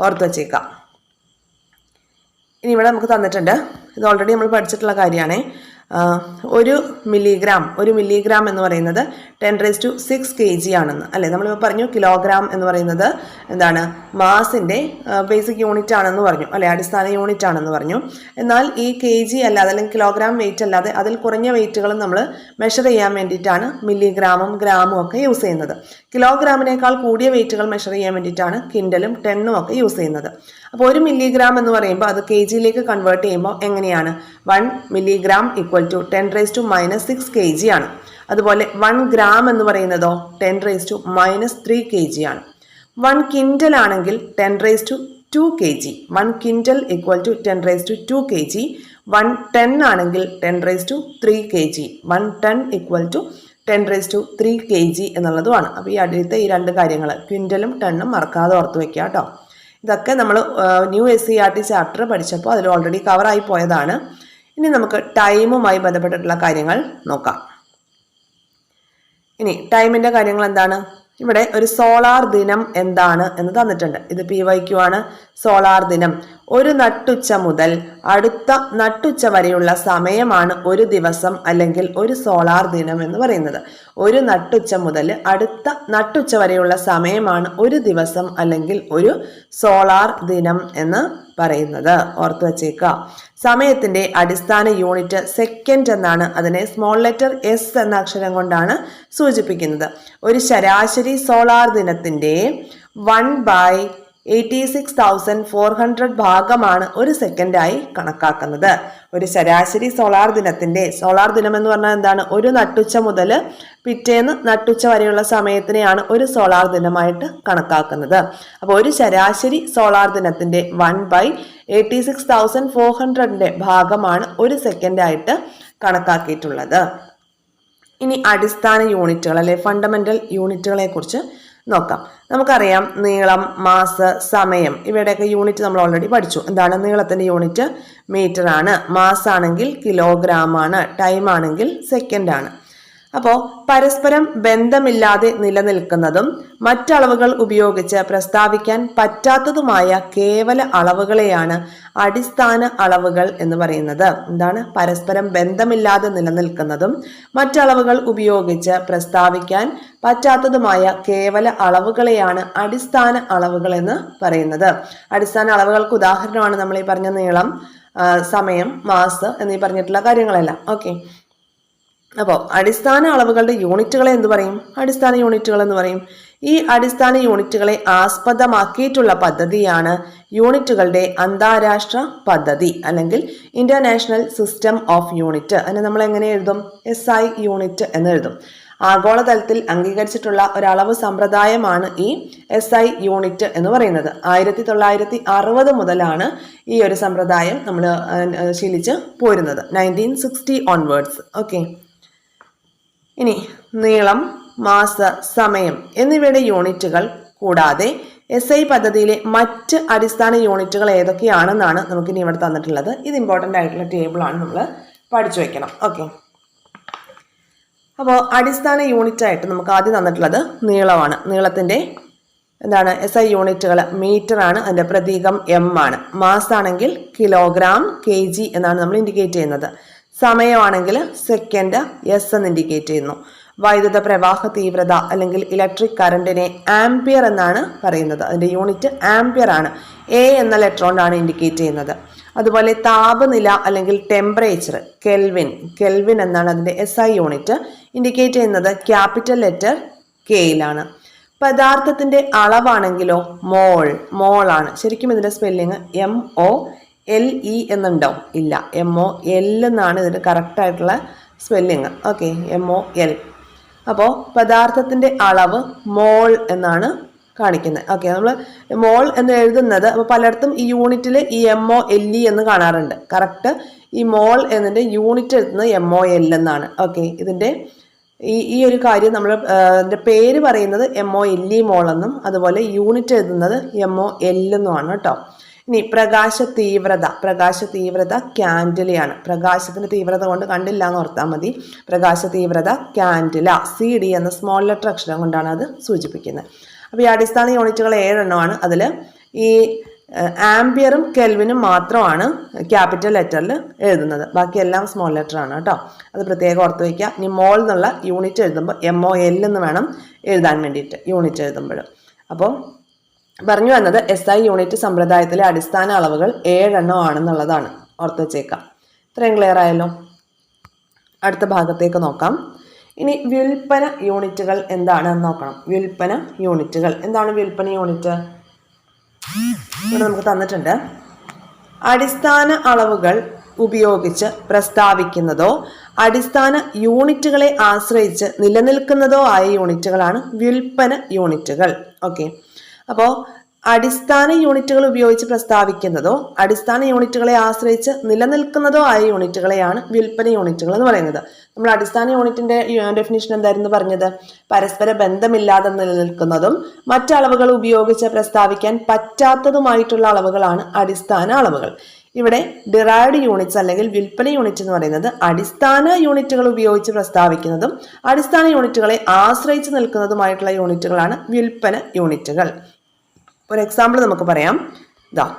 ഓർത്തു വച്ചേക്കാം. ഇനി ഇവിടെ നമുക്ക് തന്നിട്ടുണ്ട്. ഇത് ഓൾറെഡി നമ്മൾ പഠിച്ചിട്ടുള്ള കാര്യമാണ്. ഒരു മില്ലിഗ്രാം ഒരു മില്ലിഗ്രാം എന്ന് പറയുന്നത് ten raise to six K G ആണെന്ന്. അല്ലേ? നമ്മളിപ്പോൾ പറഞ്ഞു കിലോഗ്രാം എന്ന് പറയുന്നത് എന്താണ്? മാസിന്റെ ബേസിക് യൂണിറ്റ് ആണെന്ന് പറഞ്ഞു. അല്ലെ? അടിസ്ഥാന യൂണിറ്റ് ആണെന്ന് പറഞ്ഞു. എന്നാൽ ഈ കെ ജി അല്ലാതെ അല്ലെങ്കിൽ കിലോഗ്രാം വെയിറ്റ് അല്ലാതെ അതിൽ കുറഞ്ഞ വെയിറ്റുകളും നമ്മൾ മെഷർ ചെയ്യാൻ വേണ്ടിയിട്ടാണ് മില്ലിഗ്രാമും ഗ്രാമും ഒക്കെ യൂസ് ചെയ്യുന്നത്. കിലോഗ്രാമിനേക്കാൾ കൂടിയ വെയിറ്റുകൾ മെഷർ ചെയ്യാൻ വേണ്ടിയിട്ടാണ് കിൻഡലും ടെണ്ണും ഒക്കെ യൂസ് ചെയ്യുന്നത്. അപ്പോൾ ഒരു മില്ലിഗ്രാം എന്ന് പറയുമ്പോൾ അത് കെ ജിയിലേക്ക് കൺവേർട്ട് ചെയ്യുമ്പോൾ എങ്ങനെയാണ്? One milligram equal to ten raise to minus six K G ആണ്. അതുപോലെ വൺ ഗ്രാം എന്ന് പറയുന്നതോ ten raise to minus three K G ആണ്. വൺ ക്വിന്റൽ ആണെങ്കിൽ ten raise to two K G one quintal equal to ten raise to two K G one tonne ആണെങ്കിൽ ten raise to three K G one tonne equal to ten raise to three K G എന്നുള്ളതുമാണ്. അപ്പോൾ ഈ അടുത്ത ഈ രണ്ട് കാര്യങ്ങൾ ക്വിന്റലും ടെണ്ണും മറക്കാതെ ഓർത്ത് വയ്ക്കുക കേട്ടോ. ഇതൊക്കെ നമ്മൾ new S C R T chapter പഠിച്ചപ്പോൾ അതിൽ ഓൾറെഡി കവറായി പോയതാണ്. ഇനി നമുക്ക് ടൈമുമായി ബന്ധപ്പെട്ടിട്ടുള്ള കാര്യങ്ങൾ നോക്കാം. ഇനി ടൈമിന്റെ കാര്യങ്ങൾ എന്താണ്? ഇവിടെ ഒരു സോളാർ ദിനം എന്താണ് എന്ന് തന്നിട്ടുണ്ട്. ഇത് പി വൈ ക്യു ആണ്. സോളാർ ദിനം. ഒരു നട്ടുച്ച മുതൽ അടുത്ത നട്ടുച്ച വരെയുള്ള സമയമാണ് ഒരു ദിവസം അല്ലെങ്കിൽ ഒരു സോളാർ ദിനം എന്ന് പറയുന്നത്. ഒരു നട്ടുച്ച മുതൽ അടുത്ത നട്ടുച്ച വരെയുള്ള സമയമാണ് ഒരു ദിവസം അല്ലെങ്കിൽ ഒരു സോളാർ ദിനം എന്ന് പറയുന്നത്. ഓർത്തു വച്ചേക്കുക. സമയത്തിന്റെ അടിസ്ഥാന യൂണിറ്റ് സെക്കൻഡ് എന്നാണ്. അതിനെ സ്മോൾ ലെറ്റർ എസ് എന്ന അക്ഷരം കൊണ്ടാണ് സൂചിപ്പിക്കുന്നത്. ഒരു ശരാശരി സോളാർ ദിനത്തിന്റെ one by eighty six thousand four hundred ഭാഗമാണ് ഒരു സെക്കൻഡായി കണക്കാക്കുന്നത്. ഒരു ശരാശരി സോളാർ ദിനത്തിന്റെ സോളാർ ദിനം എന്ന് പറഞ്ഞാൽ എന്താണ്? ഒരു നട്ടുച്ച മുതൽ പിറ്റേന്ന് നട്ടുച്ച വരെയുള്ള സമയത്തിനെയാണ് ഒരു സോളാർ ദിനമായിട്ട് കണക്കാക്കുന്നത്. അപ്പോൾ ഒരു ശരാശരി സോളാർ ദിനത്തിന്റെ one by eighty six thousand four ഹൺഡ്രഡിന്റെ ഭാഗമാണ് ഒരു സെക്കൻഡായിട്ട് കണക്കാക്കിയിട്ടുള്ളത്. ഇനി അടിസ്ഥാന യൂണിറ്റുകൾ അല്ലെ ഫണ്ടമെന്റൽ യൂണിറ്റുകളെ കുറിച്ച് നോക്കാം. നമുക്കറിയാം നീളം മാസ് സമയം ഇവയുടെയൊക്കെ യൂണിറ്റ് നമ്മൾ ഓൾറെഡി പഠിച്ചു. എന്താണ്? നീളത്തിന്റെ യൂണിറ്റ് മീറ്റർ ആണ്. മാസ് ആണെങ്കിൽ കിലോഗ്രാം ആണ് ടൈം ആണെങ്കിൽ സെക്കൻഡ് ആണ്. അപ്പോൾ പരസ്പരം ബന്ധമില്ലാതെ നിലനിൽക്കുന്നതും മറ്റളവുകൾ ഉപയോഗിച്ച് പ്രസ്താവിക്കാൻ പറ്റാത്തതുമായ കേവല അളവുകളെയാണ് അടിസ്ഥാന അളവുകൾ എന്ന് പറയുന്നത്. എന്താണ്? പരസ്പരം ബന്ധമില്ലാതെ നിലനിൽക്കുന്നതും മറ്റളവുകൾ ഉപയോഗിച്ച് പ്രസ്താവിക്കാൻ പറ്റാത്തതുമായ കേവല അളവുകളെയാണ് അടിസ്ഥാന അളവുകൾ എന്ന് പറയുന്നത്. അടിസ്ഥാന അളവുകൾക്ക് ഉദാഹരണമാണ് നമ്മൾ ഈ പറഞ്ഞ നീളം സമയം മാസ് എന്നീ പറഞ്ഞിട്ടുള്ള കാര്യങ്ങളെല്ലാം. ഓക്കെ. അപ്പോൾ അടിസ്ഥാന അളവുകളുടെ യൂണിറ്റുകളെ എന്ത് പറയും? അടിസ്ഥാന യൂണിറ്റുകൾ എന്ന് പറയും. ഈ അടിസ്ഥാന യൂണിറ്റുകളെ ആസ്പദമാക്കിയിട്ടുള്ള പദ്ധതിയാണ് യൂണിറ്റുകളുടെ അന്താരാഷ്ട്ര പദ്ധതി അല്ലെങ്കിൽ ഇന്റർനാഷണൽ സിസ്റ്റം ഓഫ് യൂണിറ്റ് അതിനെ നമ്മൾ എങ്ങനെ എഴുതും? എസ് ഐ യൂണിറ്റ് എന്ന് എഴുതും. ആഗോളതലത്തിൽ അംഗീകരിച്ചിട്ടുള്ള ഒരളവ് സമ്പ്രദായമാണ് ഈ എസ് ഐ യൂണിറ്റ് എന്ന് പറയുന്നത്. ആയിരത്തി തൊള്ളായിരത്തി അറുപത് മുതലാണ് ഈ ഒരു സമ്പ്രദായം നമ്മൾ ശീലിച്ച് പോരുന്നത്. നയന്റീൻ സിക്സ്റ്റി ഓൺവേർഡ്സ് ഓക്കെ ഇനി നീളം മാസ സമയം എന്നിവയുടെ യൂണിറ്റുകൾ കൂടാതെ എസ് ഐ പദ്ധതിയിലെ മറ്റ് അടിസ്ഥാന യൂണിറ്റുകൾ ഏതൊക്കെയാണെന്നാണ് നമുക്കിനി ഇവിടെ തന്നിട്ടുള്ളത്. ഇത് ഇമ്പോർട്ടന്റ് ആയിട്ടുള്ള ടേബിളാണ് നമ്മൾ പഠിച്ചു വയ്ക്കണം ഓക്കെ അപ്പോൾ അടിസ്ഥാന യൂണിറ്റ് ആയിട്ട് നമുക്ക് ആദ്യം തന്നിട്ടുള്ളത് നീളമാണ്. നീളത്തിന്റെ എന്താണ്? എസ് ഐ യൂണിറ്റുകൾ മീറ്ററാണ് അതിന്റെ പ്രതീകം എം ആണ്. മാസാണെങ്കിൽ കിലോഗ്രാം കെ ജി എന്നാണ് നമ്മൾ ഇൻഡിക്കേറ്റ് ചെയ്യുന്നത്. സമയമാണെങ്കിൽ സെക്കൻഡ് എസ് എന്ന് ഇൻഡിക്കേറ്റ് ചെയ്യുന്നു. വൈദ്യുത പ്രവാഹ തീവ്രത അല്ലെങ്കിൽ ഇലക്ട്രിക് കറണ്ടിനെ ആംപിയർ എന്നാണ് പറയുന്നത്. അതിന്റെ യൂണിറ്റ് ആംപിയർ ആണ്. എ എന്ന ലെറ്റർ ഇൻഡിക്കേറ്റ് ചെയ്യുന്നത്. അതുപോലെ താപനില അല്ലെങ്കിൽ ടെമ്പറേച്ചർ കെൽവിൻ കെൽവിൻ എന്നാണ് അതിന്റെ എസ് ഐ യൂണിറ്റ് ഇൻഡിക്കേറ്റ് ചെയ്യുന്നത് ക്യാപിറ്റൽ ലെറ്റർ കെയിലാണ് പദാർത്ഥത്തിന്റെ അളവാണെങ്കിലോ മോൾ മോളാണ് ശരിക്കും ഇതിന്റെ spelling M O L E എന്നുണ്ടോ ഇല്ല. എം ഒ എൽ എന്നാണ് ഇതിന് കറക്റ്റായിട്ടുള്ള spelling okay M O L അപ്പോൾ പദാർത്ഥത്തിന്റെ അളവ് മോൾ എന്നാണ് കാണിക്കുന്നത്. ഓക്കെ നമ്മൾ മോൾ എന്ന് എഴുതുന്നത് അപ്പോൾ പലയിടത്തും ഈ യൂണിറ്റിൽ ഈ എം ഒ എൽ ഇ എന്ന് കാണാറുണ്ട്. കറക്റ്റ് ഈ മോൾ എന്നതിന്റെ യൂണിറ്റ് എഴുതുന്നത് എം ഒ എൽ എന്നാണ്. ഓക്കെ ഇതിന്റെ ഈ ഈ ഒരു കാര്യം നമ്മൾ ഇതിന്റെ പേര് പറയുന്നത് M O L E mole എന്നും അതുപോലെ യൂണിറ്റ് എഴുതുന്നത് എം ഒ എൽ എന്നുമാണ് കേട്ടോ. ഇനി പ്രകാശ തീവ്രത പ്രകാശ തീവ്രത ക്യാൻഡിലയാണ് പ്രകാശത്തിന്റെ തീവ്രത കൊണ്ട് കണ്ടില്ല എന്ന് ഓർത്താൽ മതി. പ്രകാശ തീവ്രത ക്യാൻഡില സി ഡി എന്ന സ്മോൾ ലെറ്റർ അക്ഷരം കൊണ്ടാണ് അത് സൂചിപ്പിക്കുന്നത്. അപ്പോൾ ഈ അടിസ്ഥാന യൂണിറ്റുകൾ ഏഴെണ്ണമാണ്. അതിൽ ഈ ആംബിയറും കെൽവിനും മാത്രമാണ് ക്യാപിറ്റൽ ലെറ്ററിൽ എഴുതുന്നത്. ബാക്കിയെല്ലാം സ്മോൾ ലെറ്ററാണ് കേട്ടോ. അത് പ്രത്യേകം ഓർത്ത് വയ്ക്കുക. ഇനി മോൾ എന്നുള്ള യൂണിറ്റ് എഴുതുമ്പോൾ എം ഒ എൽ എന്ന് വേണം എഴുതാൻ വേണ്ടിയിട്ട് യൂണിറ്റ് എഴുതുമ്പോൾ അപ്പോൾ പറഞ്ഞു വന്നത് എസ് ഐ യൂണിറ്റ് സമ്പ്രദായത്തിലെ അടിസ്ഥാന അളവുകൾ ഏഴെണ്ണം ആണെന്നുള്ളതാണ്. ഓർത്ത് വെച്ചേക്കാം. ഇത്രയും ക്ലിയർ ആയല്ലോ? അടുത്ത ഭാഗത്തേക്ക് നോക്കാം. ഇനി വ്യുൽപ്പന യൂണിറ്റുകൾ എന്താണെന്ന് നോക്കണം. വ്യുൽപ്പന യൂണിറ്റുകൾ. എന്താണ് വ്യുൽപ്പന യൂണിറ്റ്? ഇവിടെ നമുക്ക് തന്നിട്ടുണ്ട്. അടിസ്ഥാന അളവുകൾ ഉപയോഗിച്ച് പ്രസ്താവിക്കുന്നതോ അടിസ്ഥാന യൂണിറ്റുകളെ ആശ്രയിച്ച് നിലനിൽക്കുന്നതോ ആയ യൂണിറ്റുകളാണ് വ്യുൽപ്പന യൂണിറ്റുകൾ. ഓക്കെ. അപ്പോൾ അടിസ്ഥാന യൂണിറ്റുകൾ ഉപയോഗിച്ച് പ്രസ്താവിക്കുന്നതോ അടിസ്ഥാന യൂണിറ്റുകളെ ആശ്രയിച്ച് നിലനിൽക്കുന്നതോ ആയ യൂണിറ്റുകളെയാണ് വിൽപ്പന യൂണിറ്റുകൾ എന്ന് പറയുന്നത്. നമ്മൾ അടിസ്ഥാന യൂണിറ്റിന്റെ ഡെഫിനിഷൻ എന്തായിരുന്നു പറഞ്ഞത്? പരസ്പര ബന്ധമില്ലാതെ നിലനിൽക്കുന്നതും മറ്റു അളവുകൾ ഉപയോഗിച്ച് പ്രസ്താവിക്കാൻ പറ്റാത്തതുമായിട്ടുള്ള അളവുകളാണ് അടിസ്ഥാന അളവുകൾ. ഇവിടെ ഡിറൈഡ് യൂണിറ്റ്സ് അല്ലെങ്കിൽ വിൽപ്പന യൂണിറ്റ് എന്ന് പറയുന്നത് അടിസ്ഥാന യൂണിറ്റുകൾ ഉപയോഗിച്ച് പ്രസ്താവിക്കുന്നതും അടിസ്ഥാന യൂണിറ്റുകളെ ആശ്രയിച്ച് നിൽക്കുന്നതുമായിട്ടുള്ള യൂണിറ്റുകളാണ് വിൽപ്പന യൂണിറ്റുകൾ ഒരു എക്സാമ്പിൾ നമുക്ക് പറയാം. ഇതാ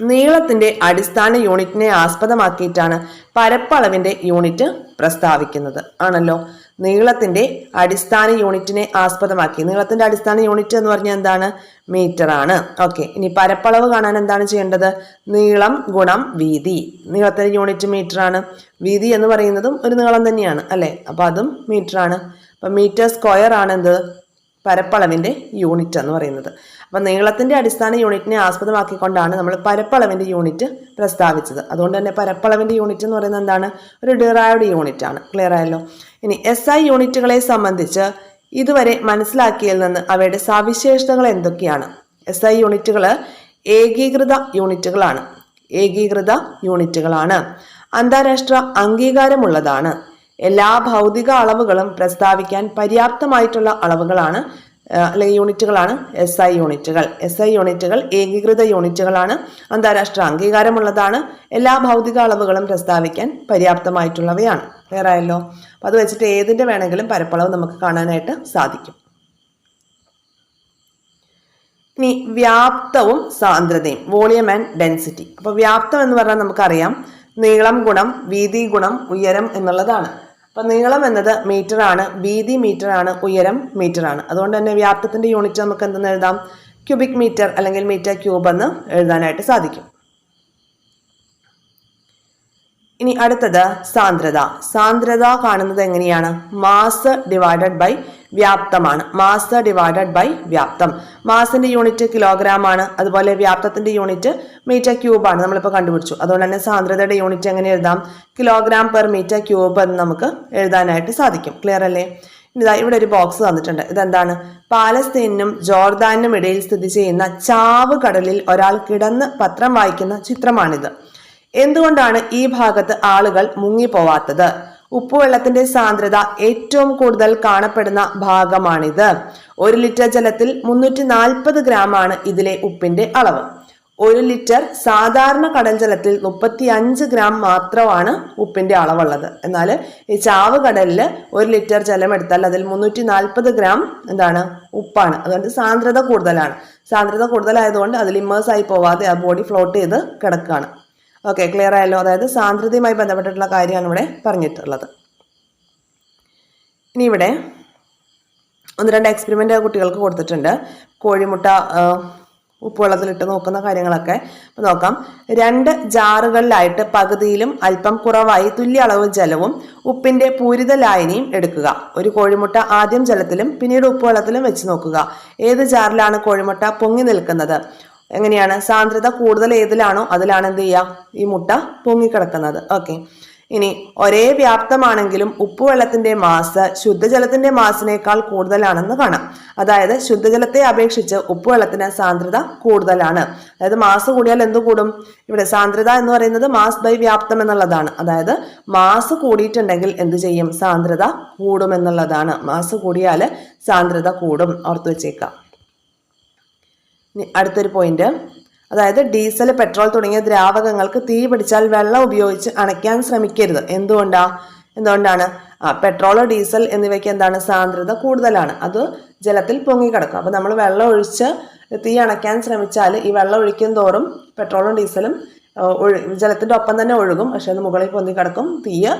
നീളത്തിന്റെ അടിസ്ഥാന യൂണിറ്റിനെ ആസ്പദമാക്കിയിട്ടാണ് പരപ്പളവിന്റെ യൂണിറ്റ് പ്രസ്താവിക്കുന്നത്. ആണല്ലോ? നീളത്തിന്റെ അടിസ്ഥാന യൂണിറ്റിനെ ആസ്പദമാക്കി. നീളത്തിന്റെ അടിസ്ഥാന യൂണിറ്റ് എന്ന് പറഞ്ഞാൽ എന്താണ്? മീറ്റർ ആണ്. ഓക്കെ ഇനി പരപ്പളവ് കാണാൻ എന്താണ് ചെയ്യേണ്ടത്? നീളം ഗുണം വീതി. നീളത്തിന്റെ യൂണിറ്റ് മീറ്റർ ആണ്. വീതി എന്ന് പറയുന്നതും ഒരു നീളം തന്നെയാണ് അല്ലേ? അപ്പോൾ അതും മീറ്റർ ആണ്. അപ്പൊ മീറ്റർ സ്ക്വയർ ആണ് എന്ത് പരപ്പളവിന്റെ യൂണിറ്റ് എന്ന് പറയുന്നത്. അപ്പം നീളത്തിന്റെ അടിസ്ഥാന യൂണിറ്റിനെ ആസ്പദമാക്കിക്കൊണ്ടാണ് നമ്മൾ പരപ്പളവിന്റെ യൂണിറ്റ് പ്രസ്താവിച്ചത്. അതുകൊണ്ട് തന്നെ പരപ്പളവിന്റെ യൂണിറ്റ് എന്ന് പറയുന്നത് എന്താണ്? ഒരു ഡിറൈവ്ഡ് യൂണിറ്റ് ആണ്. ക്ലിയർ ആയല്ലോ? ഇനി എസ് ഐ യൂണിറ്റുകളെ സംബന്ധിച്ച് ഇതുവരെ മനസ്സിലാക്കിയതിൽ നിന്ന് അവയുടെ സവിശേഷതകൾ എന്തൊക്കെയാണ്? എസ് ഐ യൂണിറ്റുകൾ ഏകീകൃത യൂണിറ്റുകളാണ് ഏകീകൃത യൂണിറ്റുകളാണ് അന്താരാഷ്ട്ര അംഗീകാരമുള്ളതാണ്. എല്ലാ ഭൗതിക അളവുകളും പ്രസ്താവിക്കാൻ പര്യാപ്തമായിട്ടുള്ള അളവുകളാണ് അല്ലെങ്കിൽ യൂണിറ്റുകളാണ് എസ് ഐ യൂണിറ്റുകൾ. എസ് ഐ യൂണിറ്റുകൾ ഏകീകൃത യൂണിറ്റുകളാണ് അന്താരാഷ്ട്ര അംഗീകാരമുള്ളതാണ് എല്ലാ ഭൗതിക അളവുകളും പ്രസ്താവിക്കാൻ പര്യാപ്തമായിട്ടുള്ളവയാണ്. ക്ലിയർ ആയല്ലോ അപ്പം അത് വെച്ചിട്ട് ഏതിന്റെ വേണമെങ്കിലും പരപ്പളവ് നമുക്ക് കാണാനായിട്ട് സാധിക്കും. ഇനി വ്യാപ്തവും സാന്ദ്രതയും വോളിയം ആൻഡ് ഡെൻസിറ്റി. അപ്പോൾ വ്യാപ്തം എന്ന് പറഞ്ഞാൽ നമുക്കറിയാം നീളം ഗുണം വീതി ഗുണം ഉയരം എന്നുള്ളതാണ്. അപ്പോൾ നീളം എന്നത് മീറ്റർ ആണ് വീതി മീറ്ററാണ് ഉയരം മീറ്ററാണ് അതുകൊണ്ട് തന്നെ വ്യാപ്തത്തിന്റെ യൂണിറ്റ് നമുക്ക് എന്തെന്ന് എഴുതാം? ക്യൂബിക് മീറ്റർ അല്ലെങ്കിൽ മീറ്റർ ക്യൂബ് എന്ന് എഴുതാനായിട്ട് സാധിക്കും. ഇനി അടുത്തത് സാന്ദ്രത. സാന്ദ്രത കാണുന്നത് എങ്ങനെയാണ്? മാസ് ഡിവൈഡഡ് ബൈ വ്യാപ്തമാണ്. മാസ് ഡിവൈഡഡ് ബൈ വ്യാപ്തം. മാസിന്റെ യൂണിറ്റ് കിലോഗ്രാം ആണ് അതുപോലെ വ്യാപ്തത്തിന്റെ യൂണിറ്റ് മീറ്റർ ക്യൂബ് ആണ്. നമ്മളിപ്പോൾ കണ്ടുപിടിച്ചു. അതുകൊണ്ട് തന്നെ സാന്ദ്രതയുടെ യൂണിറ്റ് എങ്ങനെ എഴുതാം? കിലോഗ്രാം പെർ മീറ്റർ ക്യൂബ് എന്ന് നമുക്ക് എഴുതാനായിട്ട് സാധിക്കും. ക്ലിയർ അല്ലേ? ഇതാ ഇവിടെ ഒരു ബോക്സ് തന്നിട്ടുണ്ട്. ഇതെന്താണ്? പാലസ്തീനും ജോർദാനും ഇടയിൽ സ്ഥിതി ചെയ്യുന്ന ചാവ് കടലിൽ ഒരാൾ കിടന്ന് പത്രം വായിക്കുന്ന ചിത്രമാണിത്. എന്തുകൊണ്ടാണ് ഈ ഭാഗത്ത് ആളുകൾ മുങ്ങിപ്പോവാത്തത്? ഉപ്പുവെള്ളത്തിന്റെ സാന്ദ്രത ഏറ്റവും കൂടുതൽ കാണപ്പെടുന്ന ഭാഗമാണിത്. ഒരു ലിറ്റർ ജലത്തിൽ മുന്നൂറ്റി നാൽപ്പത് ഗ്രാമാണ് ഇതിലെ ഉപ്പിന്റെ അളവ്. ഒരു ലിറ്റർ സാധാരണ കടൽ ജലത്തിൽ മുപ്പത്തി അഞ്ച് ഗ്രാം മാത്രമാണ് ഉപ്പിന്റെ അളവുള്ളത്. എന്നാൽ ഈ ചാവ് കടലിൽ ഒരു ലിറ്റർ ജലം എടുത്താൽ അതിൽ മുന്നൂറ്റി നാൽപ്പത് ഗ്രാം എന്താണ്? ഉപ്പാണ്. അതുകൊണ്ട് സാന്ദ്രത കൂടുതലാണ്. സാന്ദ്രത കൂടുതലായതുകൊണ്ട് അതിൽ ഇമ്മേഴ്സ് ആയി പോവാതെ ആ ബോഡി ഫ്ലോട്ട് ചെയ്ത് കിടക്കുകയാണ് ഓക്കെ ക്ലിയർ ആയല്ലോ. അതായത് സാന്ദ്രതയുമായി ബന്ധപ്പെട്ടിട്ടുള്ള കാര്യമാണ് ഇവിടെ പറഞ്ഞിട്ടുള്ളത്. ഇനി ഇവിടെ ഒന്ന് രണ്ട് എക്സ്പെരിമെന്റ് കുട്ടികൾക്ക് കൊടുത്തിട്ടുണ്ട്. കോഴിമുട്ട ഉപ്പുവെള്ളത്തിലിട്ട് നോക്കുന്ന കാര്യങ്ങളൊക്കെ. അപ്പോൾ നോക്കാം. രണ്ട് ജാറുകളിലായിട്ട് പകുതിയിലും അല്പം കുറവായി തുല്യ അളവ് ജലവും ഉപ്പിന്റെ പൂരിത ലായനിയും എടുക്കുക. ഒരു കോഴിമുട്ട ആദ്യം ജലത്തിലും പിന്നീട് ഉപ്പുവെള്ളത്തിലും വെച്ച് നോക്കുക. ഏത് ജാറിലാണ് കോഴിമുട്ട പൊങ്ങി നിൽക്കുന്നത്? എങ്ങനെയാണ്? സാന്ദ്രത കൂടുതൽ ഏതിലാണോ അതിലാണ് എന്ത് ചെയ്യുക? ഈ മുട്ട പൊങ്ങിക്കിടക്കുന്നത്. ഓക്കെ ഇനി ഒരേ വ്യാപ്തമാണെങ്കിലും ഉപ്പുവെള്ളത്തിന്റെ മാസ് ശുദ്ധജലത്തിന്റെ മാസിനേക്കാൾ കൂടുതലാണെന്ന് കാണാം. അതായത് ശുദ്ധജലത്തെ അപേക്ഷിച്ച് ഉപ്പുവെള്ളത്തിന് സാന്ദ്രത കൂടുതലാണ്. അതായത് മാസ് കൂടിയാൽ എന്ത് കൂടും? ഇവിടെ സാന്ദ്രത എന്ന് പറയുന്നത് മാസ് ബൈ വ്യാപ്തം എന്നുള്ളതാണ്. അതായത് മാസ് കൂടിയിട്ടുണ്ടെങ്കിൽ എന്ത് ചെയ്യും? സാന്ദ്രത കൂടുമെന്നുള്ളതാണ്. മാസ് കൂടിയാൽ സാന്ദ്രത കൂടും. ഓർത്തു വെച്ചേക്കാം. അടുത്തൊരു പോയിന്റ് അതായത് ഡീസൽ പെട്രോൾ തുടങ്ങിയ ദ്രാവകങ്ങൾക്ക് തീ പിടിച്ചാൽ വെള്ളം ഉപയോഗിച്ച് അണയ്ക്കാൻ ശ്രമിക്കരുത്. എന്തുകൊണ്ടാ? എന്തുകൊണ്ടാണ്? ആ പെട്രോൾ ഡീസൽ എന്നിവയ്ക്ക് എന്താണ്? സാന്ദ്രത കൂടുതലാണ്. അത് ജലത്തിൽ പൊങ്ങിക്കിടക്കും. അപ്പോൾ നമ്മൾ വെള്ളം ഒഴിച്ച് തീ അണയ്ക്കാൻ ശ്രമിച്ചാൽ ഈ വെള്ളം ഒഴിക്കും തോറും പെട്രോളും ഡീസലും ജലത്തിന്റെ ഒപ്പം തന്നെ ഒഴുകും. പക്ഷെ അത് മുകളിൽ പൊന്തിക്കിടക്കും. തീയ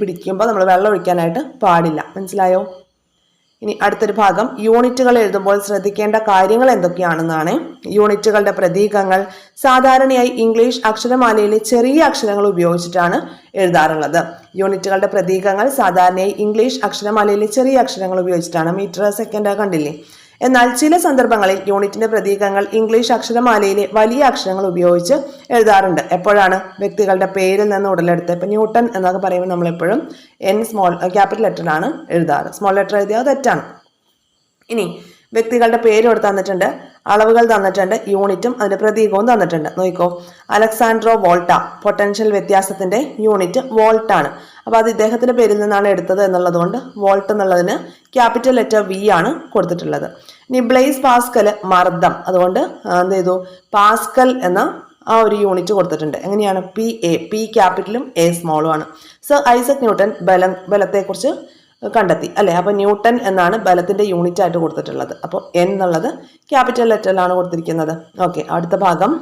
പിടിക്കുമ്പോൾ നമ്മൾ വെള്ളം ഒഴിക്കാനായിട്ട് പാടില്ല. മനസ്സിലായോ? ഇനി അടുത്തൊരു ഭാഗം യൂണിറ്റുകൾ എഴുതുമ്പോൾ ശ്രദ്ധിക്കേണ്ട കാര്യങ്ങൾ എന്തൊക്കെയാണെന്നാണ്. യൂണിറ്റുകളുടെ പ്രതീകങ്ങൾ സാധാരണയായി ഇംഗ്ലീഷ് അക്ഷരമാലയിലെ ചെറിയ അക്ഷരങ്ങൾ ഉപയോഗിച്ചിട്ടാണ് എഴുതാറുള്ളത്. യൂണിറ്റുകളുടെ പ്രതീകങ്ങൾ സാധാരണയായി ഇംഗ്ലീഷ് അക്ഷരമാലയിലെ ചെറിയ അക്ഷരങ്ങൾ ഉപയോഗിച്ചിട്ടാണ്. മീറ്റർ സെക്കൻഡ് കണ്ടില്ലേ? എന്നാൽ ചില സന്ദർഭങ്ങളിൽ യൂണിറ്റിന്റെ പ്രതീകങ്ങൾ ഇംഗ്ലീഷ് അക്ഷരമാലയിലെ വലിയ അക്ഷരങ്ങൾ ഉപയോഗിച്ച് എഴുതാറുണ്ട്. എപ്പോഴാണ്? വ്യക്തികളുടെ പേരിൽ നിന്ന് ഉടലെടുത്ത്. ഇപ്പം ന്യൂട്ടൺ എന്നൊക്കെ പറയുമ്പോൾ നമ്മളെപ്പോഴും എൻ സ്മോൾ ക്യാപിറ്റൽ ലെറ്ററിലാണ് എഴുതാറ്. സ്മോൾ ലെറ്റർ എഴുതിയാൽ തെറ്റാണ്. ഇനി വ്യക്തികളുടെ പേര് ഇവിടെ തന്നിട്ടുണ്ട്. അളവുകൾ തന്നിട്ടുണ്ട് യൂണിറ്റും അതിന്റെ പ്രതീകവും തന്നിട്ടുണ്ട്. നോക്കിക്കോ. അലക്സാൻഡ്രോ വോൾട്ട പൊട്ടൻഷ്യൽ വ്യത്യാസത്തിന്റെ യൂണിറ്റ് വോൾട്ട് ആണ് അപ്പൊ അത് ഇദ്ദേഹത്തിന്റെ പേരിൽ നിന്നാണ് എടുത്തത് എന്നുള്ളത് കൊണ്ട് വോൾട്ട് എന്നുള്ളതിന് ക്യാപിറ്റൽ ലെറ്റർ വി ആണ് കൊടുത്തിട്ടുള്ളത്. ഇനി പാസ്കൽ മർദ്ദം അതുകൊണ്ട് എന്ത് ചെയ്തു? പാസ്കൽ എന്ന ആ ഒരു യൂണിറ്റ് കൊടുത്തിട്ടുണ്ട്. എങ്ങനെയാണ്? പി എ പി ക്യാപിറ്റലും എ സ്മോളും ആണ്. സർ ഐസക് ന്യൂട്ടൺ ബലം ബലത്തെക്കുറിച്ച് കണ്ടെത്തി. അല്ലേ? അപ്പോൾ ന്യൂട്ടൺ എന്നാണ് ബലത്തിന്റെ യൂണിറ്റ് ആയിട്ട് കൊടുത്തിട്ടുള്ളത്. അപ്പോൾ എൻ എന്നുള്ളത് ക്യാപിറ്റൽ ലെറ്ററിലാണ് കൊടുത്തിരിക്കുന്നത്. ഓക്കെ അടുത്ത ഭാഗം.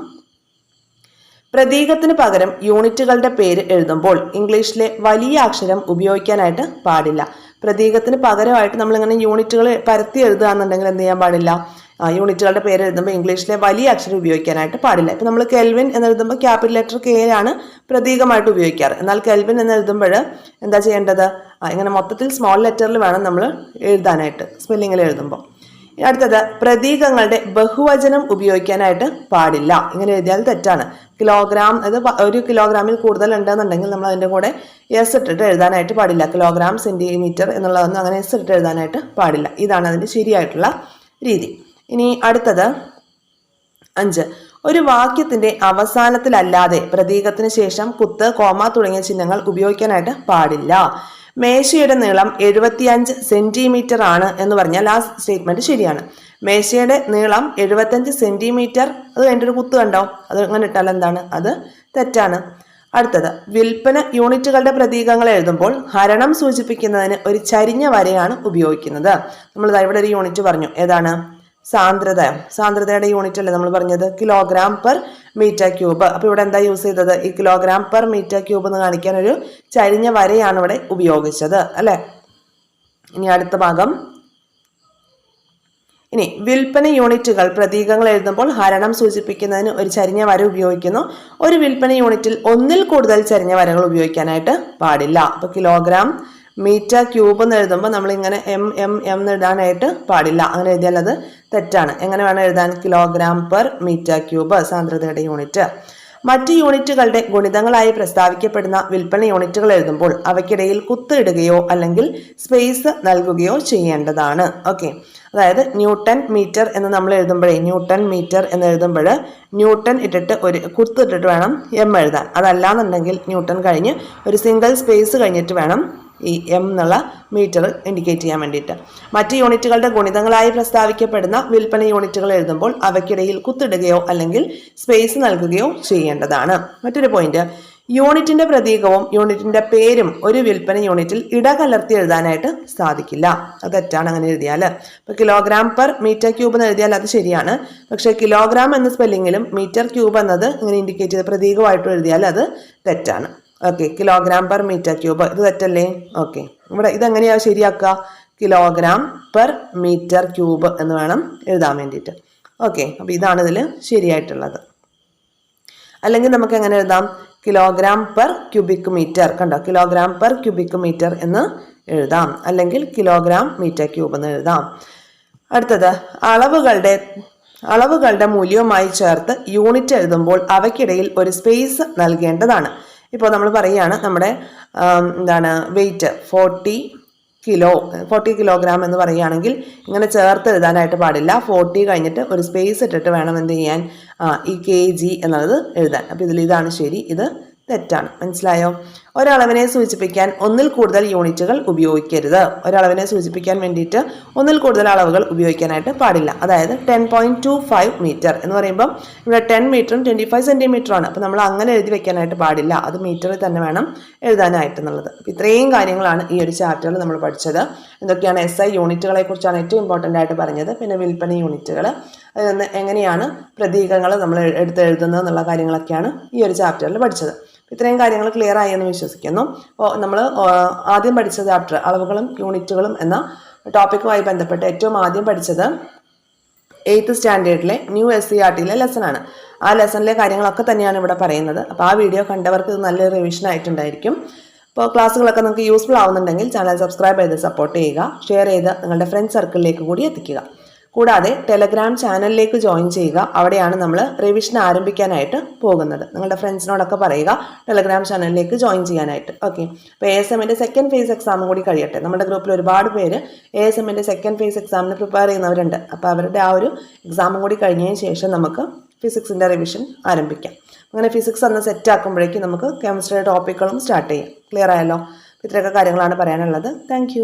പ്രതീകത്തിന് പകരം യൂണിറ്റുകളുടെ പേര് എഴുതുമ്പോൾ ഇംഗ്ലീഷിലെ വലിയ അക്ഷരം ഉപയോഗിക്കാനായിട്ട് പാടില്ല. പ്രതീകത്തിന് പകരമായിട്ട് നമ്മളിങ്ങനെ യൂണിറ്റുകൾ പരത്തി എഴുതുക എന്നുണ്ടെങ്കിൽ എന്ത് ചെയ്യാൻ പാടില്ല? യൂണിറ്റുകളുടെ പേര് എഴുതുമ്പോൾ ഇംഗ്ലീഷിലെ വലിയ അക്ഷരം ഉപയോഗിക്കാനായിട്ട് പാടില്ല. ഇപ്പം നമ്മൾ കെൽവിൻ എന്ന് എഴുതുമ്പോൾ ക്യാപിറ്റൽ ലെറ്റർ കെ ആണ് പ്രതീകമായിട്ട് ഉപയോഗിക്കാറ്. എന്നാൽ കെൽവിൻ എന്ന് എഴുതുമ്പോൾ എന്താ ചെയ്യേണ്ടത്? ഇങ്ങനെ മൊത്തത്തിൽ സ്മോൾ ലെറ്ററിൽ വേണം നമ്മൾ എഴുതാനായിട്ട് സ്പെല്ലിങ്ങിൽ എഴുതുമ്പോൾ അടുത്തത് പ്രതീകങ്ങളുടെ ബഹുവചനം ഉപയോഗിക്കാനായിട്ട് പാടില്ല. ഇങ്ങനെ എഴുതിയാൽ തെറ്റാണ്. കിലോഗ്രാം അത് ഒരു കിലോഗ്രാമിൽ കൂടുതൽ ഉണ്ടെന്നുണ്ടെങ്കിൽ നമ്മൾ അതിന്റെ കൂടെ എസ് ഇട്ടിട്ട് എഴുതാനായിട്ട് പാടില്ല. കിലോഗ്രാം സെന്റിമീറ്റർ എന്നുള്ളതൊന്നും അങ്ങനെ എസ് ഇട്ടിട്ട് എഴുതാനായിട്ട് പാടില്ല. ഇതാണ് അതിന്റെ ശരിയായിട്ടുള്ള രീതി. ഇനി അടുത്തത് അഞ്ച്. ഒരു വാക്യത്തിന്റെ അവസാനത്തിലല്ലാതെ പ്രതീകത്തിന് ശേഷം കുത്ത് കോമ തുടങ്ങിയ ചിഹ്നങ്ങൾ ഉപയോഗിക്കാനായിട്ട് പാടില്ല. മേശയുടെ നീളം എഴുപത്തിയഞ്ച് സെന്റിമീറ്റർ ആണ് എന്ന് പറഞ്ഞാൽ ആ സ്റ്റേറ്റ്മെന്റ് ശരിയാണ്. മേശയുടെ നീളം എഴുപത്തഞ്ച് സെന്റിമീറ്റർ. അത് കഴിഞ്ഞിട്ട് ഒരു കുത്ത് കണ്ടോ? അത് അങ്ങനെ ഇട്ടാൽ എന്താണ്? അത് തെറ്റാണ്. അടുത്തത്. വിൽപ്പന യൂണിറ്റുകളുടെ പ്രതീകങ്ങൾ എഴുതുമ്പോൾ ഹരണം സൂചിപ്പിക്കുന്നതിന് ഒരു ചരിഞ്ഞ വരയാണ് ഉപയോഗിക്കുന്നത്. നമ്മൾ ഇവിടെ ഒരു യൂണിറ്റ് പറഞ്ഞു. ഏതാണ്? സാന്ദ്രത സാന്ദ്രതയുടെ യൂണിറ്റ് അല്ലേ നമ്മൾ പറഞ്ഞത്? കിലോഗ്രാം പെർ മീറ്റർ ക്യൂബ് അപ്പോൾ ഇവിടെ എന്താ യൂസ് ചെയ്തത്? ഈ കിലോഗ്രാം പെർ മീറ്റർ ക്യൂബ് എന്ന് കാണിക്കാൻ ഒരു ചരിഞ്ഞ വരയാണ് ഇവിടെ ഉപയോഗിച്ചത് അല്ലേ? ഇനി അടുത്ത ഭാഗം. ഇനി വിൽപ്പന യൂണിറ്റുകൾ പ്രതീകങ്ങൾ എഴുതുമ്പോൾ ഹരണം സൂചിപ്പിക്കുന്നതിന് ഒരു ചരിഞ്ഞ വര ഉപയോഗിക്കുന്നു. ഒരു വിൽപ്പന യൂണിറ്റിൽ ഒന്നിൽ കൂടുതൽ ചരിഞ്ഞ വരകൾ ഉപയോഗിക്കാനായിട്ട് പാടില്ല. അപ്പോൾ കിലോഗ്രാം മീറ്റർ ക്യൂബ് എന്ന് എഴുതുമ്പോൾ നമ്മൾ ഇങ്ങനെ എം എം എം എഴുതാനായിട്ട് പാടില്ല. അങ്ങനെ എഴുതിയാൽ അത് തെറ്റാണ്. എങ്ങനെ വേണം എഴുതാൻ? കിലോഗ്രാം പെർ മീറ്റർ ക്യൂബ് സാന്ദ്രതയുടെ യൂണിറ്റ് മറ്റ് യൂണിറ്റുകളുടെ ഗുണിതങ്ങളായി പ്രസ്താവിക്കപ്പെടുന്ന വിൽപ്പന യൂണിറ്റുകൾ എഴുതുമ്പോൾ അവയ്ക്കിടയിൽ കുത്തിടുകയോ അല്ലെങ്കിൽ സ്പേസ് നൽകുകയോ ചെയ്യേണ്ടതാണ്. ഓക്കെ അതായത് ന്യൂട്ടൺ മീറ്റർ എന്ന് നമ്മൾ എഴുതുമ്പോഴേ ന്യൂട്ടൺ മീറ്റർ എന്ന് എഴുതുമ്പോൾ ന്യൂട്ടൺ ഇട്ടിട്ട് ഒരു കുത്തിട്ടിട്ട് വേണം എം എഴുതാൻ. അതല്ലാന്നുണ്ടെങ്കിൽ ന്യൂട്ടൺ കഴിഞ്ഞ് ഒരു സിംഗിൾ സ്പേസ് കഴിഞ്ഞിട്ട് വേണം ഈ എം എന്നുള്ള മീറ്റർ ഇൻഡിക്കേറ്റ് ചെയ്യാൻ വേണ്ടിയിട്ട്. മറ്റ് യൂണിറ്റുകളുടെ ഗുണിതങ്ങളായി പ്രസ്താവിക്കപ്പെടുന്ന വിൽപ്പന യൂണിറ്റുകൾ എഴുതുമ്പോൾ അവയ്ക്കിടയിൽ കുത്തിടുകയോ അല്ലെങ്കിൽ സ്പേസ് നൽകുകയോ ചെയ്യേണ്ടതാണ്. മറ്റൊരു പോയിന്റ് യൂണിറ്റിന്റെ പ്രതീകവും യൂണിറ്റിന്റെ പേരും ഒരു വിൽപ്പന യൂണിറ്റിൽ ഇടകലർത്തി എഴുതാനായിട്ട് സാധിക്കില്ല. അത് തെറ്റാണ് അങ്ങനെ എഴുതിയാൽ ഇപ്പൊ കിലോഗ്രാം പെർ മീറ്റർ ക്യൂബ് എന്ന് എഴുതിയാൽ അത് ശരിയാണ്. പക്ഷേ കിലോഗ്രാം എന്ന സ്പെല്ലിങ്ങിലും മീറ്റർ ക്യൂബ് എന്നത് ഇങ്ങനെ ഇൻഡിക്കേറ്റ് ചെയ്ത പ്രതീകമായിട്ട് എഴുതിയാൽ അത് തെറ്റാണ്. Okay kilogram per metre cube ഇത് തെറ്റല്ലേ? ഓക്കെ ഇവിടെ ഇതെങ്ങനെയാണ് ശരിയാക്കുക? കിലോഗ്രാം പെർ മീറ്റർ ക്യൂബ് എന്ന് വേണം എഴുതാൻ വേണ്ടിയിട്ട്. ഓക്കെ അപ്പോൾ ഇതാണ് ഇതിൽ ശരിയായിട്ടുള്ളത്. അല്ലെങ്കിൽ നമുക്ക് എങ്ങനെ എഴുതാം? കിലോഗ്രാം പെർ ക്യൂബിക് മീറ്റർ കണ്ടോ? കിലോഗ്രാം പെർ ക്യൂബിക് മീറ്റർ എന്ന് എഴുതാം. അല്ലെങ്കിൽ കിലോഗ്രാം മീറ്റർ ക്യൂബ് എന്ന് എഴുതാം. അടുത്തത് അളവുകളുടെ അളവുകളുടെ മൂല്യവുമായി ചേർത്ത് യൂണിറ്റ് എഴുതുമ്പോൾ അവയ്ക്കിടയിൽ ഒരു സ്പേസ് നൽകേണ്ടതാണ്. ഇപ്പോൾ നമ്മൾ പറയുകയാണ് നമ്മുടെ എന്താണ് weight forty kilo forty kilogram എന്ന് പറയുകയാണെങ്കിൽ ഇങ്ങനെ ചേർത്ത് എഴുതാനായിട്ട് പാടില്ല. ഫോർട്ടി കഴിഞ്ഞിട്ട് ഒരു സ്പേസ് ഇട്ടിട്ട് വേണം എന്ത് ചെയ്യാൻ ഈ കെ ജി എന്നുള്ളത് എഴുതാൻ. അപ്പോൾ ഇതിൽ ഇതാണ് ശരി ഇത് തെറ്റാണ്. മനസ്സിലായോ? ഒരളവിനെ സൂചിപ്പിക്കാൻ ഒന്നിൽ കൂടുതൽ യൂണിറ്റുകൾ ഉപയോഗിക്കരുത്. ഒരളവിനെ സൂചിപ്പിക്കാൻ വേണ്ടിയിട്ട് ഒന്നിൽ കൂടുതൽ അളവുകൾ ഉപയോഗിക്കാനായിട്ട് പാടില്ല. അതായത് ten point two five metre എന്ന് പറയുമ്പോൾ ഇവിടെ ടെൻ മീറ്ററും ട്വന്റി ഫൈവ് സെന്റിമീറ്ററുമാണ് അപ്പോൾ നമ്മൾ അങ്ങനെ എഴുതി വെക്കാനായിട്ട് പാടില്ല. അത് മീറ്ററിൽ തന്നെ വേണം എഴുതാനായിട്ട് എന്നുള്ളത്. അപ്പോൾ ഇത്രയും കാര്യങ്ങളാണ് ഈ ഒരു ചാപ്റ്ററിൽ നമ്മൾ പഠിച്ചത്. എന്തൊക്കെയാണ് എസ് ഐ യൂണിറ്റുകളെ കുറിച്ചാണ് ഏറ്റവും ഇമ്പോർട്ടന്റ് ആയിട്ട് പറഞ്ഞത്. പിന്നെ വിൽപ്പന യൂണിറ്റുകൾ. എങ്ങനെയാണ് പ്രതീകങ്ങൾ നമ്മൾ എടുത്ത് എഴുതുന്നത് എന്നുള്ള കാര്യങ്ങളൊക്കെയാണ് ഈ ഒരു ചാപ്റ്ററിൽ പഠിച്ചത്. ഇത്രയും കാര്യങ്ങൾ ക്ലിയർ ആയി എന്ന് വിശ്വസിക്കുന്നു. നമ്മൾ ആദ്യം പഠിച്ച ചാപ്റ്റർ അളവുകളും യൂണിറ്റുകളും എന്ന ടോപ്പിക്കുമായി ബന്ധപ്പെട്ട് ഏറ്റവും ആദ്യം പഠിച്ചത് എയ്ത്ത് സ്റ്റാൻഡേർഡിലെ ന്യൂ എസ് സി ആർ ടിയിലെ ലെസണാണ് ആ ലെസണിലെ കാര്യങ്ങളൊക്കെ തന്നെയാണ് ഇവിടെ പറയുന്നത്. അപ്പോൾ ആ വീഡിയോ കണ്ടവർക്ക് ഇത് നല്ലൊരു റിവിഷൻ ആയിട്ടുണ്ടായിരിക്കും. അപ്പോൾ ക്ലാസ്സുകളൊക്കെ നിങ്ങൾക്ക് യൂസ്ഫുൾ ആവുന്നുണ്ടെങ്കിൽ ചാനൽ സബ്സ്ക്രൈബ് ചെയ്ത് സപ്പോർട്ട് ചെയ്യുക. ഷെയർ ചെയ്ത് നിങ്ങളുടെ ഫ്രണ്ട് സർക്കിളിലേക്ക് കൂടി എത്തിക്കുക. കൂടാതെ ടെലഗ്രാം ചാനലിലേക്ക് ജോയിൻ ചെയ്യുക. അവിടെയാണ് നമ്മൾ റിവിഷൻ ആരംഭിക്കാനായിട്ട് പോകുന്നത്. നിങ്ങളുടെ ഫ്രണ്ട്സിനോടൊക്കെ പറയുക ടെലഗ്രാം ചാനലിലേക്ക് ജോയിൻ ചെയ്യാനായിട്ട്. ഓക്കെ അപ്പോൾ എ എസ് എമ്മിന്റെ സെക്കൻഡ് ഫേസ് എക്സാം കൂടി കഴിയട്ടെ. നമ്മുടെ ഗ്രൂപ്പിൽ ഒരുപാട് പേര് എ എസ് എമ്മിന്റെ സെക്കൻഡ് ഫേസ് എക്സാമിന് പ്രിപ്പയർ ചെയ്യുന്നവരുണ്ട്. അപ്പോൾ അവരുടെ ആ ഒരു എക്സാമും കൂടി കഴിഞ്ഞതിന് ശേഷം നമുക്ക് ഫിസിക്സിന്റെ റിവിഷൻ ആരംഭിക്കാം. അങ്ങനെ ഫിസിക്സ് അന്ന് സെറ്റ് ആക്കുമ്പോഴേക്കും നമുക്ക് കെമിസ്ട്രിയുടെ ടോപ്പിക്കുകളും സ്റ്റാർട്ട് ചെയ്യാം. ക്ലിയർ ആയല്ലോ? ഇത്രയൊക്കെ കാര്യങ്ങളാണ് പറയാനുള്ളത്. താങ്ക്